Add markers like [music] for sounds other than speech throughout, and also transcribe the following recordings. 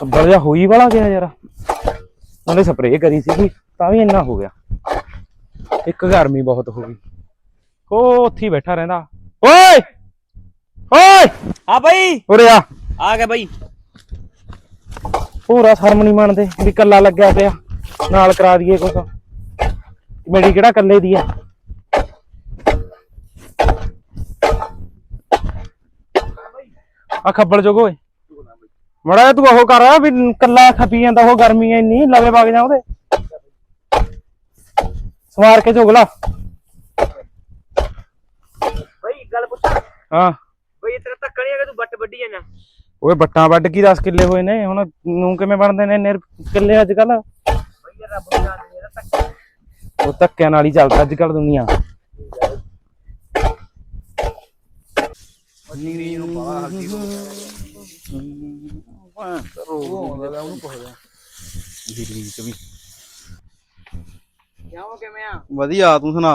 ਖੱਬਲ ਜਿਹਾ ਹੋਈ ਵਾਲਾ ਗਿਆ ਯਾਰ। ਉਹਨੇ ਸਪਰੇਅ ਕਰੀ ਸੀਗੀ ਤਾਂ ਵੀ ਇੰਨਾ ਹੋ ਗਿਆ। ਇੱਕ ਗਰਮੀ ਬਹੁਤ ਹੋ ਗਈ। ਉਹ ਉੱਥੇ ਹੀ ਬੈਠਾ ਰਹਿੰਦਾ। ਓਏ! ਓਏ! ਹਾਂ ਬਾਈ। ਉਰੇ ਆ। ਆ ਗਿਆ ਬਾਈ। ਪੂਰਾ ਸ਼ਰਮ ਨਹੀਂ ਮੰਨਦੇ ਵੀ ਕੱਲਾ ਲੱਗਿਆ ਪਿਆ। ਨਾਲ ਕਰਾ ਦਈਏ ਕੁਛ। ਮੇਰੀ ਕਿਹੜਾ ਕੱਲੇ ਦੀ ਆ? ਆ ਖੱਬਲ ਜੋਗ ਓਏ। ਮੜਾ ਤੂੰ ਉਹ ਕਰ ਵੀ ਕੱਲਾ ਖਪੀ ਜਾਂਦਾ ਉਹ ਗਰਮੀ ਐ ਇੰਨੀ ਲਵੇ ਵਗ ਜਾ ਉਹਦੇ। ਸਵਾਰ ਕੇ ਝੁਗਲਾ ਬਾਈ ਗੱਲ ਪੁੱਛਾਂ? ਹਾਂ। ਬਾਈ ਤੇਰਾ ਧੱਕਾ ਨਹੀਂ ਹੈਗਾ ਤੂੰ ਬੱਟ ਵੱਢੀ ਜਾਣਾ ਓਏ ਬੱਟਾਂ ਵੱਢ ਕੀ 10 ਕਿੱਲੇ ਹੋਏ ਨੇ ਹੁਣ ਨੂੰ ਕਿਵੇਂ ਬਣਦੇ ਨੇ ਇੰਨੇ ਕਿੱਲੇ ਅੱਜ ਕੱਲ ਬਾਈ ਯਾਰ ਰੱਬ ਨੂੰ ਜਾਣ ਦੇ ਇਹਦਾ ਧੱਕਾ। ਉਹ ਧੱਕਿਆਂ ਨਾਲ ਹੀ ਚੱਲਦਾ ਅੱਜ ਕੱਲ ਦੁਨੀਆ ਕਿਉਂ ਕਿਵੇਂ ਆ ਵਧੀਆ ਤੂੰ ਸੁਣਾ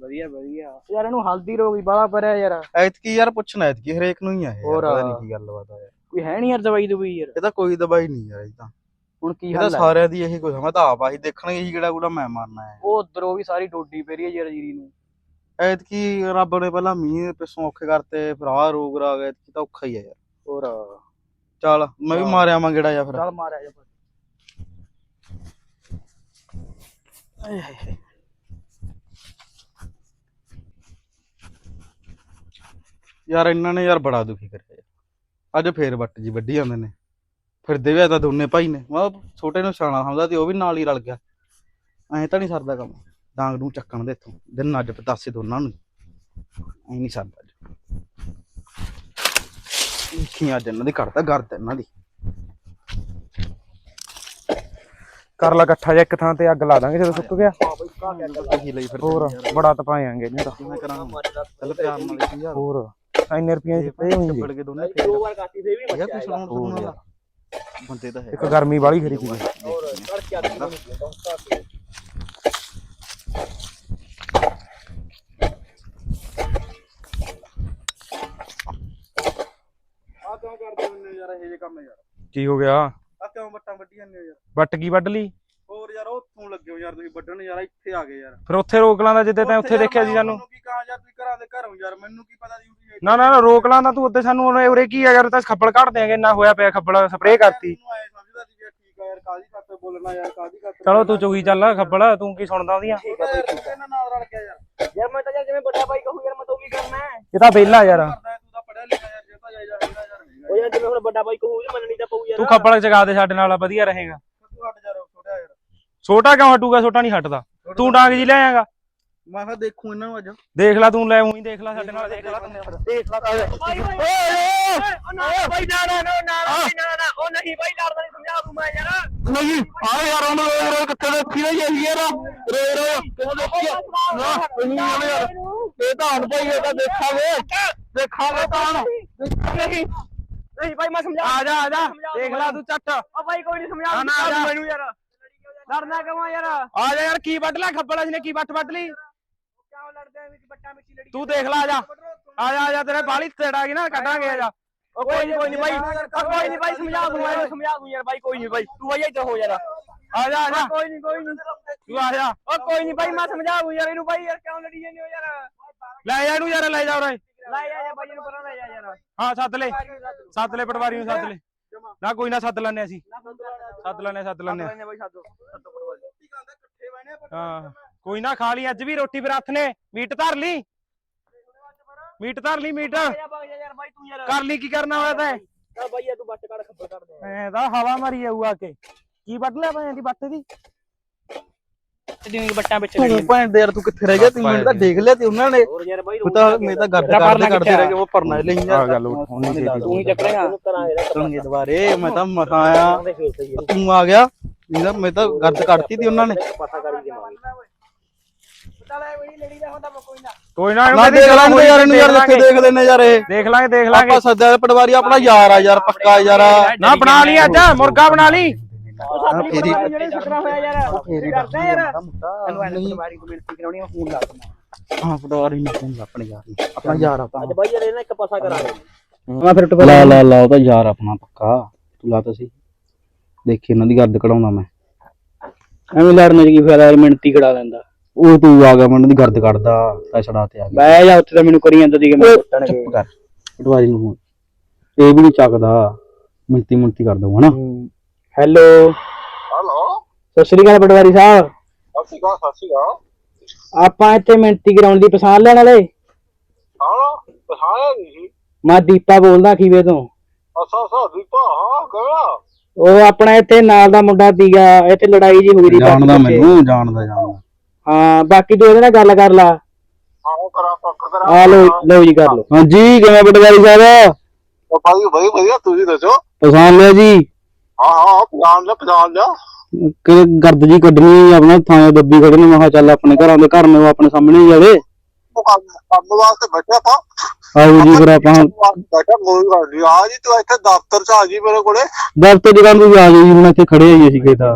ਵਧੀਆ ਵਧੀਆ ਯਾਰ ਇਹਨੂੰ ਹਲਦੀ ਰੋਗੀ ਬਾਲਾ ਪਰਿਆ ਯਾਰ ਐਤਕੀ ਯਾਰ ਪੁੱਛਣਾ ਐਤਕੀ ਹਰੇਕ ਨੂੰ ਹੀ ਆ ਯਾਰ, ਹੋਰ। ਪਤਾ ਨਹੀਂ ਕੀ ਗੱਲਬਾਤ ਆ ਯਾਰ ਕੋਈ ਹੈ ਨਹੀਂ ਯਾਰ ਦਵਾਈ ਦਵਾਈ ਯਾਰ ਇਹ ਤਾਂ ਕੋਈ ਦਵਾਈ ਨਹੀਂ ਯਾਰ ਇਹ ਤਾਂ ਹੁਣ ਕੀ ਇਹ ਤਾਂ ਹੱਲ ਹੈ ਸਾਰਿਆਂ ਦੀ ਇਹੀ ਕੁਝ ਮੈਂ ਤਾਂ ਆਪ ਆਹੀ ਦੇਖਣਗੇ ਇਹੀ ਕਿਹੜਾ ਗੁੜਾ ਮੈਂ ਮਾਰਨਾ ਹੈ ਉਹ ਉਧਰੋਂ ਵੀ ਸਾਰੀ ਡੋਡੀ ਪੈ ਰਹੀ ਹੈ ਯਾਰ ਜੀਰੀ ਨੂੰ ਐਤਕੀ ਰੱਬ ਨੇ ਪਹਿਲਾਂ ਮੀਂਹ ਪਿੱਛੋਂ ਔਖੇ ਕਰਤੇ ਫਿਰ ਆਹ ਰੋਗ ਰਾਗ ਐਤਕੀ ਤਾਂ ਔਖਾ ਹੀ ਆ ਯਾਰ ਹੋਰ ਚੱਲ ਮੈਂ ਵੀ ਹਾਂ। ਮਾਰਿਆ ਵਾਂ ਗੇੜਾ ਜਾਂ ਫਿਰ। ਚੱਲ ਮਾਰਿਆ ਜਾ ਯਾਰ ਇਹਨਾਂ ਨੇ ਯਾਰ ਬੜਾ ਦੁਖੀ ਕਰਿਆ ਯਾਰ। ਅੱਜ ਫੇਰ ਵੱਟ ਜੀ ਵੱਢੀ ਜਾਂਦੇ ਨੇ। ਫਿਰਦੇ ਵੀ ਆ ਤਾਂ ਦੋਨੇ ਭਾਈ ਨੇ। ਮੈਂ ਕਿਹਾ ਛੋਟੇ ਨੂੰ ਸਿਆਣਾ ਸਮਝਦਾ ਤੇ ਉਹ ਵੀ ਨਾਲ ਹੀ ਰਲ ਗਿਆ। ਐਂ ਤਾਂ ਨਹੀਂ ਸਰਦਾ ਕੰਮ। ਡਾਂਗ ਨੂੰ ਚੱਕਣ ਦੇ ਇੱਥੋਂ। ਦਿਨ ਅੱਜ ਪਤਾਸੇ ਦੋਨਾਂ ਨੂੰ। ਐਂ ਨਹੀਂ ਸਰਦਾ ਅੱਜ। ਕੀ ਅੱਜ ਇਹਨਾਂ ਦੀ ਕਰਦਾ ਗਰਦ ਇਹਨਾਂ ਦੀ। ਕਰ ਲਾ ਇਕੱਠਾ ਜਿਹਾ ਇੱਕ ਥਾਂ ਤੇ ਅੱਗ ਲਾ ਦਾਂਗੇ ਜਦੋਂ ਸੁੱਕ ਗਿਆ। ਕੀ ਲਈ ਫਿਰ ਹੋਰ ਬੜਾ ਤਪਾਏਾਂਗੇ ਇਹਨੂੰ ਤਾਂ ਕਿਵੇਂ ਕਰਾਂਗੇ ਚੱਲ ਪਿਆਰ ਨਾਲ ਹੀ ਸਮਝਾ ਹੋਰ ਇੰਨੇ ਰੁਪਈਆਂ ਦੀ ਸਪਰੇਅ ਹੋਈ ਚੱਬੜ ਜੀ ਕੇ ਦੋਨੇ ਦੋ ਵਾਰ ਕਾਤੀ ਸੇ ਵੀ ਹੈਗਾ ਕੁਛ ਸੁਣਾਉਣ ਹੋਰ ਸੁਣਾਉਣ ਯਾਰ। ਵਾਲਾ? ਬੰਦੇ ਤਾਂ ਹੈ। ਇੱਕ ਗਰਮੀ ਵਾਲੀ ਖਰੀਦੀ ਗਈ ਹੋਰ ਕਰ ਕੇ ਆਦੀ ਨੂੰ ਆ ਕਿਉਂ ਕਰਦੇ ਹੁੰਦੇ ਯਾਰ ਇਹ ਜੇ ਕੰਮ ਯਾਰ। ਕੀ ਹੋ ਗਿਆ? ਆ ਕਿਉਂ ਵੱਟਾਂ ਵੱਢੀ ਜਾਂਦੇ ਹੋ ਯਾਰ? ਵੱਟ ਕੀ ਵੱਢ ਲਈ? ਹੋਰ ਯਾਰ ਉੱਥੋਂ ਲੱਗੇ ਹੋ ਯਾਰ ਤੁਸੀਂ ਵੱਢਣ। ਯਾਰ ਇੱਥੇ ਆ ਗਏ ਯਾਰ। ਫਿਰ ਉੱਥੇ ਰੋਕ ਲਾਂਦਾ ਜਿੱਦੇ ਤੈਂ ਉੱਥੇ ਦੇਖਿਆ ਸੀ ਸਾਨੂੰ। ਕੀ ਕਹਾਂ ਯਾਰ ਤੁਸੀਂ ਘਰਾਂ ਦੇ ਘਰੋਂ ਯਾਰ ਮੈਨੂੰ ਕੀ ਪਤਾ ਸੀ ਵੀ ਨਾ ਨਾ ਨਾ ਰੋਕ ਲਾਂਦਾ ਤੂੰ ਉੱਤੇ ਸਾਨੂੰ ਉਹਨੇ ਉਰੇ ਕੀ ਆ ਯਾਰ ਤਾਂ ਖੱਪਲ ਕੱਢ ਦਿਆਂਗੇ ਇੰਨਾ ਹੋਇਆ ਪਿਆ ਖੱਪਲ ਸਪਰੇਅ ਕਰਤੀ। ਮੈਨੂੰ ਐ ਸਮਝਦਾ ਸੀ ਵੀ ਠੀਕ ਆ ਯਾਰ ਕਾਦੀ ਖਾਤਰ ਬੋਲਣਾ ਯਾਰ ਕਾਦੀ ਖਾਤਰ ਚਲੋ ਤੂੰ ਚੁਗੀ ਚੱਲ ਖੱਪਲ ਤੂੰ ਕੀ ਸੁਣਦਾ ਉਹਦੀਆਂ? ਠੀਕ ਆ ਯਾਰ ਤੂੰ ਇਹਨਾਂ ਨਾਲ ਰਲ ਗਿਆ ਯਾਰ। ਯਾਰ ਮੈਂ ਤਾਂ ਯਾਰ ਜਿਵੇਂ ਵੱਡਾ ਬਾਈ ਕਹੂ ਯਾਰ ਮੈਂ ਤਾਂ ਉਹ ਵੀ ਕਰਨਾ। ਹੈ ਇਹ ਤਾਂ ਵਿਹਲਾ ਯਾਰ। ਕਰਦਾ ਉਹ ਯਾਰ ਜਿਵੇਂ ਹੁਣ ਵੱਡਾ ਬਾਈ ਕਹੂ ਮੰਨਣੀ ਤਾਂ ਪਊ ਯਾਰ ਤੂੰ ਖੱਪਲ ਚਗਾ ਦੇ ਸਾਡੇ ਨਾਲ ਵਧੀਆ ਰਹੇਗਾ ਤੂੰ ਹਟ ਜਾ ਰੋ ਛੋਟਿਆ ਯਾਰ ਛੋਟਾ ਕਿਉਂ ਹਟੂਗਾ ਛੋਟਾ ਨਹੀਂ ਹਟਦਾ ਤੂੰ ਡਾਂਗ ਜੀ ਲੈ ਆਏਗਾ ਮੈਂ ਕਿਹਾ ਦੇਖੂ ਇਹਨਾਂ ਨੂੰ ਅੱਜ ਦੇਖ ਲੈ ਤੂੰ ਲੈ ਉਹੀ ਦੇਖ ਲੈ ਸਾਡੇ ਨਾਲ ਦੇਖ ਲੈ ਦੇਖ ਲਾ ਬਾਈ ਬਾਈ ਉਹ ਨਾ ਬਾਈ ਨਾ ਨਾ ਨਾ ਨਾ ਨਾ ਉਹ ਨਹੀਂ ਬਾਈ ਲੜਦਾ ਨਹੀਂ ਸਮਝਾ ਦੂੰ ਮੈਂ ਯਾਰ ਨਹੀਂ ਆ ਯਾਰ ਉਹਨੂੰ ਰੋਜ਼ ਰੋਜ਼ ਕਿੱਥੇ ਦੇਖੀ ਨਾ ਜਾਈ ਯਾਰ ਰੋਜ਼ ਰੋਜ਼ ਕਿਉਂ ਦੇਖੀ ਨਾ ਨਹੀਂ ਯਾਰ ਇਹ ਤਾਂ ਹਣ ਭਾਈ ਇਹ ਤਾਂ ਦੇਖਾਂਗੇ ਦੇਖਾਂਗੇ ਤਾਂ ਨਹੀਂ ਨਹੀਂ ਬਾਈ ਮੈਂ ਸਮਝਾ ਆ ਜਾ ਆ ਜਾ। ਦੇਖ ਲੈ ਤੂੰ ਚੱਟ ਉਹ ਬਾਈ ਕੋਈ ਨਹੀਂ ਸਮਝਾ ਨਾ, ਆ ਜਾ। ਮੈਨੂੰ ਯਾਰ। ਲੜਨਾ ਕਿਉਂ ਯਾਰ? ਆ ਜਾ ਯਾਰ ਕੀ ਵੱਢ ਲਿਆ? ਖੱਬਲ ਅਸੀਂ ਨੇ ਕੀ ਵੱਟ ਵੱਢ ਲਈ? ਕਿਉਂ ਲੜਦੇ ਆ? ਵਿੱਚ ਬੱਟਾ ਮਿੱਟੀ ਲੜੀ ਤੂੰ ਦੇਖ ਲੈ ਆ ਜਾ। ਆ ਜਾ ਆ ਜਾ ਤੇਰੇ ਬਾਲੀ ਤੇੜਾ ਗਈ ਨਾ ਕੱਢਾਂਗੇ ਆ ਜਾ। ਉਹ ਕੋਈ ਨਹੀਂ ਕੋਈ ਨਹੀਂ ਉਹ ਕੋਈ ਨਹੀਂ ਬਾਈ ਸਮਝਾ ਦੂੰ ਮੈਂ ਸਮਝਾ ਦੂੰ ਯਾਰ ਬਾਈ ਕੋਈ ਨਹੀਂ ਬਾਈ ਤੂੰ ਬਾਈ ਇੱਧਰ ਹੋ ਯਾਰ। ਆ ਜਾ ਆ ਜਾ। ਕੋਈ ਨਹੀਂ ਕੋਈ ਨਹੀਂ ਤੂੰ ਆ ਜਾ। ਉਹ ਕੋਈ ਨਹੀਂ ਬਾਈ ਮੈਂ ਸਮਝਾ ਦੂੰ ਯਾਰ ਇਹਨੂੰ ਬਾਈ ਯਾਰ ਕਿਉਂ ਲੜੀ ਜਾਂਦੇ ਹੋ ਯਾਰ? ਲੈ ਜਾ ਇਹਨੂੰ ਯਾਰ ਲੈ ਜਾ ਉਰੇ। ਲੈ ਜਾ ਜਾ ਬਾਈ ਨੂੰ ਪਰਾਂ ਲੈ ਜਾ ਯਾਰ। ਹਾਂ ਸੱਦ ਲੈ। ਸੱਦ ਲੈ ਪਟਵਾਰੀ ਨੂੰ ਸੱਦ ਲੈ। ਨਾ ਕੋਈ ਨਾ ਸੱਦ ਲੈਣੇ ਅਸੀਂ। ਸੱਦ ਲੈਣੇ ਸੱਦ ਲੈਣੇ ਲੈਣੇ ਬਾਈ ਸਾਦੋ। ਸਾਦੋ ਪੜਵਾ ਕੀ ਕਹਿੰਦਾ ਇਕੱਠੇ ਬਹਿਣੇ ਆ, ਹਾਂ। ਕੋਈ ਨਾ ਖਾ ਲਈ ਅੱਜ ਵੀ ਰੋਟੀ ਫਿਰ ਹੱਥ ਨੇ। ਮੀਟ ਧਰ ਲਈ। ਮੀਟ ਧਰ ਲਈ ਮੀਟ। ਕਰ ਲਈ ਕੀ ਕਰਨਾ ਹੋਇਆ ਤੈਂ? ਬਾਈ ਯਾਰ ਤੂੰ ਬੱਟ ਕੱਢ ਖੱਪਰ ਕੱਢ ਦੇ। ਐ ਤਾਂ ਹਵਾ ਮਾਰੀ ਜਾਊ ਆ ਕੇ। ਕੀ ਵੱਢ ਲਿਆ ਭਾਂ ਦੀ ਬੱਟ ਦੀ? ਜਿਵੇਂ ਬੱਟਾਂ ਵਿੱਚ ਤੂੰ ਭੈਣ ਦੇ ਯਾਰ ਤੂੰ ਕਿੱਥੇ ਰਹਿ ਗਿਆ? ਤੂੰ ਮੈਨੂੰ ਤਾਂ ਦੇਖ ਲਿਆ ਤੇ ਉਹਨਾਂ ਨੇ। ਹੋਰ ਯਾਰ ਬਾਈ ਉਹ ਤਾਂ ਮੈਂ ਤਾਂ ਗੱਡ ਕਰਦੇ ਕਰਦੇ ਰਹਿ ਗਏ ਉਹ ਭਰਨਾ ਲਈ ਆ ਗੱਲ ਹੁਣ ਨਹੀਂ ਤੂੰ ਹੀ ਚੱਕਰੇਗਾ ਦੁਬਾਰੇ ਮੈਂ ਤਾਂ ਮਸਾਂ ਆਇਆ। ਤੂੰ ਆ ਗਿਆ। ਤਾਂ ਮੈਂ ਤਾਂ ਗੱਡ ਕੱਢਤੀ ਤੀ ਉਹਨਾਂ ਨੇ। ਪਤਾ ਕਰੀ ਦਾ ਕੋਈ ਨਾ ਕੋਈ ਨਾ ਨਾ ਦੇਖ ਲਾਂਗੇ ਯਾਰ ਇਹਨੂੰ ਯਾਰ ਜਿੱਥੇ ਦੇਖ ਲੈਨੇ ਯਾਰ ਇਹ। ਦੇਖ ਲਾਂਗੇ ਦੇਖ ਲਾਂਗੇ। ਆਪਾਂ ਦੇ ਪਟਵਾਰੀ ਆਪਣਾ ਯਾਰ ਆ ਯਾਰ ਪੱਕਾ ਯਾਰ ਨਾ ਬਣਾ ਲਈ ਅੱਜ ਮੁਰਗਾ ਬਣਾ ਲਈ। ਉਹ ਸਾਡੀ ਫੇਰੀ- ਪਟਵਾਰੀ ਜਿਹੜੇ ਸਕਰਾ ਹੋਇਆ ਯਾਰ। ਫੇਰੀ ਕਰਦੇ ਯਾਰ। ਇਹਨੂੰ ਐਂ ਇਹਨੂੰ ਪਟਵਾਰੀ ਨੂੰ ਮਿਲਤੀ ਕਰਾਉਣੀ ਆ ਫੋਨ ਲਾ ਦਿੰਦਾ। ਹਾਂ ਪਟਵਾਰੀ ਨੂੰ ਫੋਨ ਲਾ ਆਪਣੇ ਯਾਰ ਨੂੰ। ਆਪਣਾ ਯਾਰ ਆ ਅੱਜ ਬਾਈ ਯਾਰ ਇਹਨਾਂ ਇੱਕ ਪਾਸਾ ਕਰਾ ਦੇ। ਮੈਂ ਫਿਰ ਲਾ ਲਾ ਲਾ ਉਹਦਾ ਯਾਰ ਆਪਣਾ ਪੱਕਾ। ਤੂੰ ਲਾ ਤਾ ਸੀ ਦੇਖੀ ਇਹਨਾਂ ਦੀ ਗਰਦ ਕਢਾਉਣਾ ਮੈਂ। ਐਵੇਂ ਲੜਨ ਚ ਕੀ ਫਾਇਦਾ ਯਾਰ ਮਿੰਤੀ ਕਢਾ ਲੈਂਦਾ। ਉਹ ਤੂੰ ਆ ਗਿਆ ਮੈਂ ਉਹਨਾਂ ਦੀ ਗਰਦ ਕੱਢਦਾ ਤਛੜਾ ਤੇ ਆ ਗਿਆ। ਬਹਿ ਜਾ ਉੱਥੇ ਤਾਂ ਮੈਨੂੰ ਕਰੀ ਜਾਂਦਾ ਸੀ ਕਿ ਮੈਂ ਕੁੱਟਣਗੇ। ਚੁੱਪ ਕਰ। ਪਟਵਾਰੀ ਨੂੰ ਫੋਨ ਇਹ ਵੀ ਨਹੀਂ ਚੱਕਦਾ। ਮਿੰਤੀ ਮਿੰਤੀ ਕਰ ਦਊ ਹਨਾ ਹੈਲੋ। ਹੈਲੋ। ਸਤਿ ਸ੍ਰੀ ਅਕਾਲ ਪਟਵਾਰੀ ਸਾਹਿਬ। ਸਤਿ ਸ਼੍ਰੀ ਅਕਾਲ ਸਤਿ ਸ਼੍ਰੀ ਅਕਾਲ। ਆਪਾਂ ਇੱਥੇ ਮਿੰਤੀ ਕਰਾਉਣ ਦੀ ਪਛਾਣ ਲੈਣ ਵਾਲੇ। ਹਾਂ ਪਛਾਣਿਆ ਨਹੀਂ ਮੈਂ ਦੀਪਾ ਬੋਲਦਾ ਖੀਵੇ ਤੋਂ। ਅੱਛਾ ਅੱਛਾ ਦੀਪਾ ਹਾਂ ਗਿਆ ਉਹ ਆਪਣਾ ਇੱਥੇ ਨਾਲ ਦਾ ਮੁੰਡਾ ਸੀਗਾ ਇੱਥੇ ਲੜਾਈ ਜੀ ਹੋਈ ਦੀ ਜਾਣਦਾ। ਮੈਨੂੰ ਜਾਣਦਾ ਜਾਣਦਾ। ਹਾਂ ਬਾਕੀ ਤੂੰ ਇਹਦੇ ਨਾਲ ਗੱਲ ਕਰ ਲਾ। ਆਹੋ ਕਰਾ ਪੱਕ ਕਰਾ। ਆ ਲੋ ਲਓ ਜੀ ਕਰ ਲਓ। ਹਾਂਜੀ ਕਿਵੇਂ ਪਟਵਾਰੀ ਸਾਹਿਬ? ਉਹ ਭਾਈ ਭਾਈ ਵਧੀਆ ਤੁਸੀਂ ਦੱਸੋ। ਪਛਾਣ ਲਿਆ ਜੀ। ਹਾਂ ਹਾਂ ਪਛਾਣ ਲਿਆ ਪਛਾਣ ਲਿਆ। ਕਿ ਗਰਦ ਜੀ ਕੱਢਣੀ ਆਪਣਾ ਥਾਂ ਦੱਬੀ ਖੜੇ ਨੇ ਮੈਂ ਕਿਹਾ ਚੱਲ ਆਪਣੇ ਘਰਾਂ ਦੇ ਘਰ ਨੇ ਉਹ ਆਪਣੇ ਸਾਹਮਣੇ ਹੀ ਜਾਵੇ ਉਹ ਕੰਮ ਕੰਮ ਵਾਸਤੇ ਬੈਠਾ ਪਾ ਆਓ ਜੀ ਫਿਰ ਆਪਾਂ ਬੈਠਾ ਕੋਈ ਗੱਲ ਨਹੀਂ ਆ ਜੀ ਤੂੰ ਇੱਥੇ ਦਫ਼ਤਰ ਚ ਆ ਜੀ ਮੇਰੇ ਕੋਲੇ। ਦਫ਼ਤਰ ਦੀ ਕੰਮ ਵੀ ਆ ਜਾਓ ਜੀ ਹੁਣ ਇੱਥੇ ਖੜੇ ਆਈ ਅਸੀਂ ਕਿਤਾ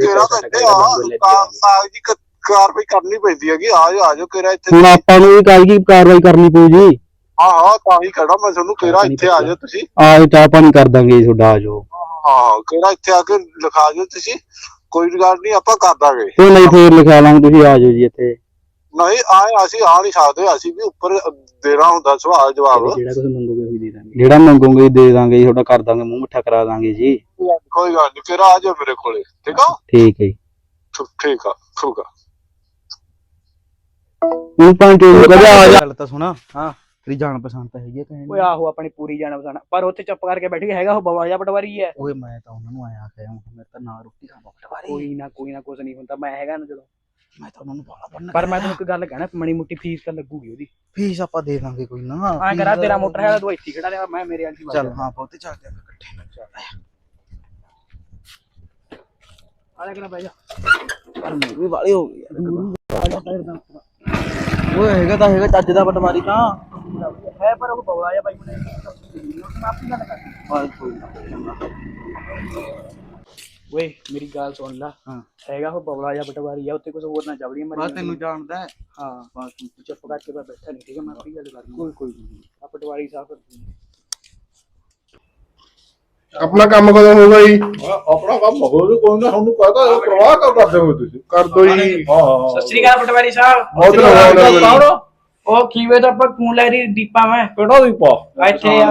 ਤੇਰਾ ਤਾਂ ਇੱਥੇ ਆ ਕਾ- ਕਾਗਜ਼ੀ ਕ- ਕਾਰਵਾਈ ਕਰਨੀ ਪੈਂਦੀ ਹੈਗੀ। ਆ ਜਾ ਆ ਜਾ ਕਿਹੜਾ ਇੱਥੇ ਹੁਣ ਆਪਾਂ ਨੂੰ ਵੀ ਕਾਗਜ਼ੀ ਕਾਰਵਾਈ ਕਰਨੀ ਪਊ ਜੀ? ਹਾਂ ਹਾਂ ਤਾਂ ਹੀ ਖੜਾ। ਮੈਂ ਤੁਹਾਨੂੰ ਕਿਹੜਾ ਇੱਥੇ ਆ ਜਾਓ ਤੁਸੀਂ। ਆਹ ਚਾਹ ਪਾਣੀ ਕਰ ਦਾਂਗੇ ਜੀ ਤੁਹਾਡਾ ਆ ਜਾਓ। ਹਾਂ ਕਿਹੜਾ ਇੱਥੇ ਆ ਕੇ ਲਿਖਾ ਜਾਓ ਤੁਸੀਂ? ਕੋਈ ਗੱਲ ਨਹੀਂ ਆਪਾਂ ਕਰ ਦਾਂਗੇ। ਤੇ ਨਹੀਂ ਫੇਰ ਲਿਖਾ ਲਾਂਗੇ ਤੁਸੀਂ ਆ ਜਾਓ ਜੀ ਇੱਥੇ। ਨਹੀਂ ਆਏ ਅਸੀਂ ਆ ਨਹੀਂ ਸਕਦੇ ਅਸੀਂ ਵੀ ਉੱਪਰ ਦੇਣਾ ਹੁੰਦਾ ਸਵਾਲ ਜਵਾਬ। ਜਿਹੜਾ ਕੁਝ ਮੰਗੋਗੇ ਉਹੀ ਦੇ ਦਾਂਗੇ। ਜਿਹੜਾ ਮੰਗੋਗੇ ਦੇ ਦਾਂਗੇ ਜੀ ਤੁਹਾਡਾ ਕਰ ਦਾਂਗੇ ਮੂੰਹ ਮਿੱਠਾ ਕਰਾ ਦਾਂਗੇ ਜੀ। ਕੋਈ ਗੱਲ ਨਹੀਂ ਕਿਹੜਾ ਆ ਜਾਓ ਮੇਰੇ ਕੋਲੇ ਠੀਕ ਆ? ਠੀਕ ਹੈ ਜੀ। ਠ- ਠੀਕ ਆ ਠੀਕ ਆ। ਹੁਣ ਪੰਜ ਨੂੰ ਕਹਦਾ ਆ ਜਾ। ਗੱਲ ਤਾਂ ਸੁਣਾ ਹਾਂ। ਤੇਰੀ ਜਾਣ ਪਛਾਣ ਤਾਂ ਹੈਗੀ ਆ ਓਏ ਕਹਿਣ ਆਹੋ ਆਪਣੀ ਪੂਰੀ ਜਾਣ ਪਛਾਣ। ਪਰ ਉੱਥੇ ਚੁੱਪ ਕਰਕੇ ਬੈਠ ਕੇ ਹੈਗਾ ਉਹ ਬਵਾ ਜਾ ਪਟਵਾਰੀ ਹੈ। ਓਏ ਮੈਂ ਤਾਂ ਉਹਨਾਂ ਨੂੰ ਆਇਆ ਆਖਿਆ ਮੇਰੇ ਤਾਂ ਨਾ ਰੋਟੀ ਖਾਵਾ ਪਟਵਾਰੀ ਕੋਈ ਨਾ ਕੋਈ ਨਾ ਕੁਝ ਨਹੀਂ ਹੁੰਦਾ। ਮੈਂ ਹੈਗਾ ਨਾ ਜਦੋਂ। ਮੈਂ ਤਾਂ ਉਹਨਾਂ ਨੂੰ ਬਾਲਾ ਬੰਨ ਪਰ ਮੈਂ ਤੈਨੂੰ ਇੱਕ ਗੱਲ ਕਹਿਣਾ ਮਣੀ ਮੁੱਟੀ ਫੀਸ ਤਾਂ ਲੱਗੂਗੀ ਉਹਦੀ। ਫੀਸ ਆਪਾਂ ਦੇ ਦਾਂਗੇ ਕੋਈ ਨਾ। ਆ ਕਰਾ ਤੇਰਾ ਮੋਟਰ ਹੈਗਾ ਤੂੰ ਇੱਥੇ ਖੜਾ ਰਿਹਾ ਮੈਂ ਮੇਰੇ ਵਾਲੀ ਚੱਲ ਹਾਂ ਬਹੁਤੇ ਚੱਲਦੇ ਆਪਾਂ ਇਕੱਠੇ ਆ ਲੈ ਕਰਾ ਬਹਿ ਜਾ। ਪਰ ਮੂਵੀ ਵਾਲੀ ਹੋ ਗਈ ਓਏ ਹੈਗਾ ਤਾਂ ਹੈਗਾ ਚੱਜ ਦਾ ਪਟਵਾਰੀ ਤਾਂ। ਹੈ ਪਰ ਉਹ ਬਵਲਾ ਜਾ ਬਾਈ ਮੁੰਡੇ ਮਾਫੀ ਗੱਲ ਕਰ ਬਸ ਕੋਈ ਨਾ। ਓਏ ਮੇਰੀ ਗੱਲ ਸੁਣ ਲੈ। ਹਾਂ। ਹੈਗਾ ਉਹ ਬਵਲਾ ਜਾ ਪਟਵਾਰੀ ਆ ਉੱਤੇ ਕੁਝ ਹੋਰ ਨਾ ਬਸ ਮਾਰੀ ਤੈਨੂੰ ਜਾਣਦਾ ਹੈ। ਬਸ। ਤੂੰ ਚੁੱਪ ਕਰਕੇ ਬੈਠਾ ਨਹੀਂ ਠੀਕ ਹੈ? ਮੈਂ ਆਪੀ ਗੱਲ ਕਰਨੀ ਕੋਈ ਕੋਈ ਆ ਪਟਵਾਰੀ ਸਾਹਿਬ ਆਪਣਾ ਕੰਮ ਕਦੋਂ ਹੋਊਗਾ ਜੀ? ਆਪਣਾ ਕੰਮ ਹੋ ਜੂ ਕੋਈ ਨਾ ਤੁਹਾਨੂੰ ਕਹਦਾ ਪ੍ਰਵਾਹ ਕਰ ਕਰਦੇ ਹੋ ਤੁਸੀਂ। ਕਰ ਦੋ ਜੀ। ਸਤਿ ਸ੍ਰੀ ਅਕਾਲ ਪਟਵਾਰੀ ਸਾਹਿਬ। ਬਹੁਤ ਧੰਨਵਾਦ ਉਹ ਖੀਵੇ ਤੋਂ ਆਪਾਂ ਖੂਨ ਲੈ ਰਹੀ ਦੀਪਾ ਮੈਂ ਕਿਹੜਾ ਵੀ ਪਾ ਆ। ਇੱਥੇ ਆ,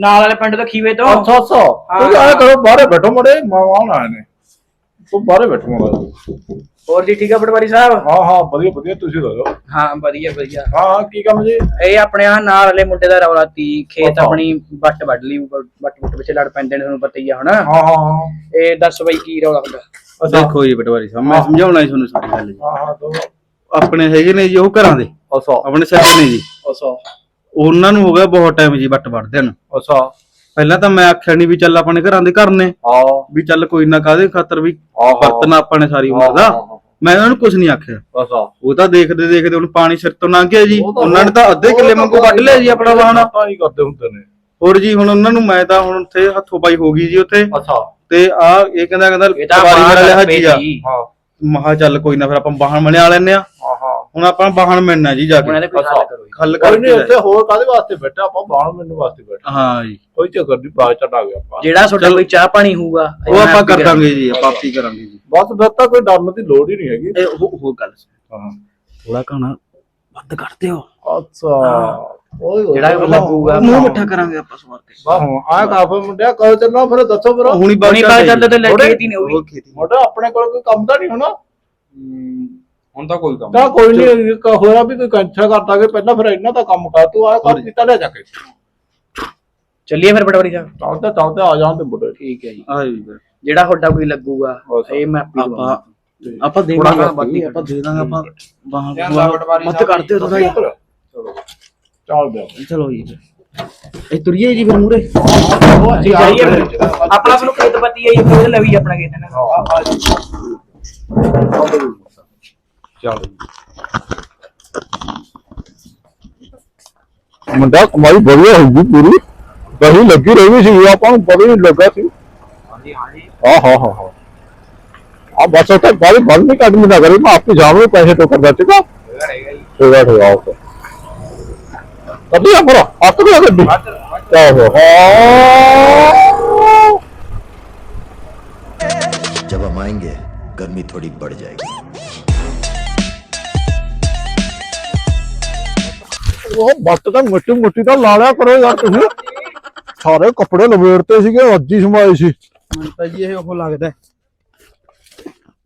ਨਾਲ ਵਾਲੇ ਪਿੰਡ ਤੋਂ ਖੀਵੇ ਤੋਂ। ਅੱਛਾ ਅੱਛਾ। ਤੁਸੀਂ ਆਇਆ ਕਰੋ ਬਾਹਰੇ ਬੈਠੋ ਮੜੇ ਮਾਵਾਂ ਆਏ ਨੇ। ਤੂੰ ਬਾਹਰੇ ਬੈਠੋ ਮੜਾ ਹੋਰ ਜੀ ਠੀਕ ਆ ਪਟਵਾਰੀ ਸਾਹਿਬ? ਹਾਂ ਹਾਂ ਵਧੀਆ ਵਧੀਆ ਤੁਸੀਂ ਦੱਸੋ? ਹਾਂ ਵਧੀਆ ਵਧੀਆ। ਹਾਂ ਹਾਂ ਕੀ ਕੰਮ ਜੀ? ਇਹ ਆਪਣੇ ਆ ਨਾਲ ਵਾਲੇ ਮੁੰਡੇ ਦਾ ਰੌਲਾ ਤੀ ਖੇਤ। ਆਪਣੀ ਬੱਟ ਵੱਢ ਲਈ ਬੱਟ ਬੁੱਟ ਵਿੱਚ ਲੜ ਪੈਂਦੇ ਨੇ ਤੁਹਾਨੂੰ ਪਤਾ ਹੀ ਆ ਹੁਣ। ਹਾਂ ਹਾਂ ਹਾਂ। ਇਹ ਦੱਸ ਬਈ ਕੀ ਰੌਲਾ ਹੁੰਦਾ ਦੇਖੋ ਜੀ ਪਟਵਾਰੀ ਸਾਹਿਬ ਮੈਂ ਸਮਝਾਉਣਾ ਜੀ ਤੁਹਾਨੂੰ ਸਾਰੀ ਗੱਲ ਜੀ। ਹਾਂ ਹਾਂ ਦੋ ਆਪਣੇ ਹੈਗੇ ਨੇ ਜੀ ਉਹ ਘਰਾਂ ਦੇ। ਅੱਛਾ। ਆਪਣੇ ਸੱਜੇ ਨੇ ਜੀ। ਅੱਛਾ। ਉਹਨਾਂ ਨੂੰ ਹੋ ਗਿਆ ਬਹੁਤ ਟਾਈਮ ਜੀ ਵੱਟ ਵੜਦੇ ਨੂੰ। ਅੱਛਾ। ਪਹਿਲਾਂ ਤਾਂ ਮੈਂ ਆਖਿਆ ਨਹੀਂ ਵੀ ਚੱਲ ਆਪਣੇ ਘਰਾਂ ਦੇ ਘਰ ਨੇ। ਵੀ ਚੱਲ ਕੋਈ ਨਾ ਕਾਦੇ ਖਾਤਰ ਵੀ ਹਾਂ। ਵਰਤਣਾ ਆਪਾਂ ਨੇ ਸਾਰੀ ਉਮਰ ਦਾ। ਮੈਂ ਉਹਨਾਂ ਨੂੰ ਕੁਝ ਨਹੀਂ ਆਖਿਆ। ਉਹ ਤਾਂ ਦੇਖਦੇ ਦੇਖਦੇ ਹੁਣ ਪਾਣੀ ਸਿਰ ਤੋਂ ਲੰਘ ਗਿਆ ਜੀ। ਉਹ ਤਾਂ ਉਹਨਾਂ ਨੇ ਤਾਂ ਅੱਧੇ ਕਿੱਲੇ ਵਾਂਗੂ ਵੱਢ ਲਿਆ ਜੀ ਆਪਣਾ ਵਾਹਣ। ਤਾਂ ਹੀ ਕਰਦੇ ਹੁੰਦੇ ਨੇ। ਹੋਰ ਜੀ ਹੁਣ ਉਹਨਾਂ ਨੂੰ ਮੈਂ ਤਾਂ ਹੁਣ ਉੱਥੇ ਹੱਥੋਂ ਪਾਈ ਹੋ ਗਈ ਜੀ ਉੱਥੇ। ਅੱਛਾ। ਤੇ ਆ ਇਹ ਕਹਿੰਦਾ ਕਹਿੰਦਾ ਇਹ ਤਾਂ ਵਾਰੀ ਮੇਰਾ ਲਿਆ ਜੀ ਆ। ਹਾਂ। ਮਹਾ ਚੱਲ ਕੋਈ ਨਾ ਫਿਰ ਆਪਾਂ ਵਾਹਣ ਮਣਿਆ ਲੈਨੇ ਆ ਹੁਣ ਆਪਾਂ ਵਾਹਣ ਮਿਲਣਾ ਜੀ ਜਾ ਉਹਨਾਂ ਕੇ ਦੇ ਕੋਈ ਹੱਲ ਕਰੋ ਜੀ। ਹੱਲ ਕੋਈ ਨਹੀਂ ਕਰਕੇ ਉੱਥੇ ਹੋਰ ਕਾਦੇ ਵਾਸਤੇ ਬੈਠਾ? ਆਪਾਂ ਬਾਹਰ ਮੈਨੂੰ ਵਾਸਤੇ ਬੈਠਾ। ਹਾਂ ਜੀ। ਕੋਈ ਚੱਕਰ ਨਹੀਂ ਬਾਅਦ ਚੜਾ ਗਿਆ ਆਪਾਂ। ਜਿਹੜਾ ਤੁਹਾਡਾ ਕੋਈ ਚਾਹ ਪਾਣੀ ਹੋਊਗਾ ਉਹ ਆਪਾਂ ਕਰ ਦਾਂਗੇ ਜੀ ਆਪਾਂ ਆਪੀ ਕਰਾਂਗੇ ਜੀ। ਬਸ ਫਿਰ ਤਾਂ ਕੋਈ ਡਰਨ ਦੀ ਲੋੜ ਹੀ ਨਹੀਂ ਹੈਗੀ। ਇਹ ਉਹ ਉਹ ਗੱਲ ਹਾਂ। ਥੋੜਾ ਕਹਣਾ ਵੱਧ ਕਰ ਦਿਓ। ਅੱਛਾ। ਓਏ ਜਿਹੜਾ ਵੀ ਲੱਗੂਗਾ ਮੂੰਹ ਮਿੱਠਾ ਕਰਾਂਗੇ ਆਪਾਂ ਸਵਾਰ ਕੇ। ਵਾਹ ਆ ਕਾਫੇ ਮੁੰਡਿਆ ਕਹੋ ਚੱਲਣਾ ਫਿਰ ਦੱਸੋ ਫਿਰ। ਹੁਣੀ ਬਣੀ ਬਾਤ ਚੱਲਦੇ ਤੇ ਥੋੜੇ- ਲੱਗੇ ਨਹੀਂ ਹੋਈ ਉਹ ਖੇਤੀ। ਮੋਟਾ ਆਪਣੇ ਕੋਲ ਕੋਈ ਕੰਮ ਤਾਂ ਨਹੀਂ ਹੋਣਾ? ਹੁਣ ਤਾਂ ਕੋਈ ਕੰਮ ਤਾਂ ਕੋਈ ਨਹੀਂ ਹੋਇਆ ਵੀ ਕੋਈ ਕੰਛਾ ਕਰ ਦਾਂਗੇ ਪਹਿਲਾਂ ਫਿਰ ਇਹਨਾਂ ਦਾ ਕੰਮ ਕਰ ਤੂੰ ਆ ਕੰਮ ਕੀਤਾ ਲੈ ਜਾ ਕੇ। ਚੱਲੀਏ ਫਿਰ ਪਟਵਾਰੀ ਸਾਹਿਬ। ਚੱਲਦੇ ਚੱਲਦੇ ਆ ਜਾਣ ਤੇ ਮੁੰਡੇ। ਠੀਕ ਹੈ ਜੀ। ਆ ਜੀ। ਫਿਰ। ਜਿਹੜਾ ਤੁਹਾਡਾ ਕੋਈ ਲੱਗੂਗਾ। ਇਹ ਮੈਂ ਆਪੀ ਆਪਾਂ ਦਵਾਂਗਾ ਆਪਾਂ ਦੇ ਦਾਂਗੇ ਹੀ ਆਪਾਂ ਦੇ ਦਾਂਗੇ ਆਪਾਂ ਬਾਹਾਂ ਜਾਂਦਾ ਪਟਵਾਰੀ ਮਤ ਸਾਹਿਬ ਕਰ ਦਿਓ ਥੋੜਾ ਚਲੋ। ਚੱਲਦੇ ਆ ਚਲੋ ਜੀ। ਇਹ ਤੁਰੀਏ ਜੀ ਫਿਰ ਮੂਰੇ ਜਾਈਏ। ਆਪਣਾ ਤੁਹਾਨੂੰ ਖੇਤ ਪਤੀ ਹੈ ਜੀ ਕੋਈ ਲਵੀ ਆਪਣਾ ਖੇਤ ਨਾ। ਮੁੰਡਾ ਕਮਾਈ ਵਧੀਆ ਹੋਈ ਪੂਰੀ ਕਹੀ ਲੱਗੀ ਰਹੀ ਸੀ ਆਪਾਂ ਨੂੰ ਪਤਾ ਨਹੀਂ ਲੱਗਾ ਸੀ ਹਾਂਜੀ ਹਾਂਜੀ ਹਾਂ ਹਾਂ ਹਾਂ ਹਾਂ ਆ ਬਸ ਉੱਥੇ ਬਾਲੀ ਬਲ ਨਹੀਂ ਕੱਢਣੀ ਨਾ ਕਰੀ ਮੈਂ ਆਪੇ ਜਾਵਾਂ ਪੈਸੇ ਤੋਂ ਕਰਦਾ ਸੀਗਾ ਹੈਗਾ ਰਹੇਗਾ ਜੀ ਠੀਕ ਹੈ ਠੀਕ ਹੈ ਓਕੇ ਕਦੀ ਆ ਫਿਰ ਹੱਥ ਵੀ ਗੱਡੀ ਆਹੋ ਹਾਂ घुमाएंगे गर्मी थोड़ी बढ़ जाएगी ਉਹ ਬੱਤ ਤਾਂ ਮਿੱਟੀ ਮੁੱਟੀ ਤਾਂ ਲਾ ਲਿਆ ਕਰੋ ਯਾਰ ਤੁਸੀਂ। ਸਾਰੇ ਕੱਪੜੇ ਲਵੇੜਤੇ ਸੀਗੇ ਅੱਜ ਹੀ ਸਮਾਏ ਸੀ। ਮੈਨੂੰ ਤਾਂ ਜੀ ਇਹ ਉਹ ਲੱਗਦਾ।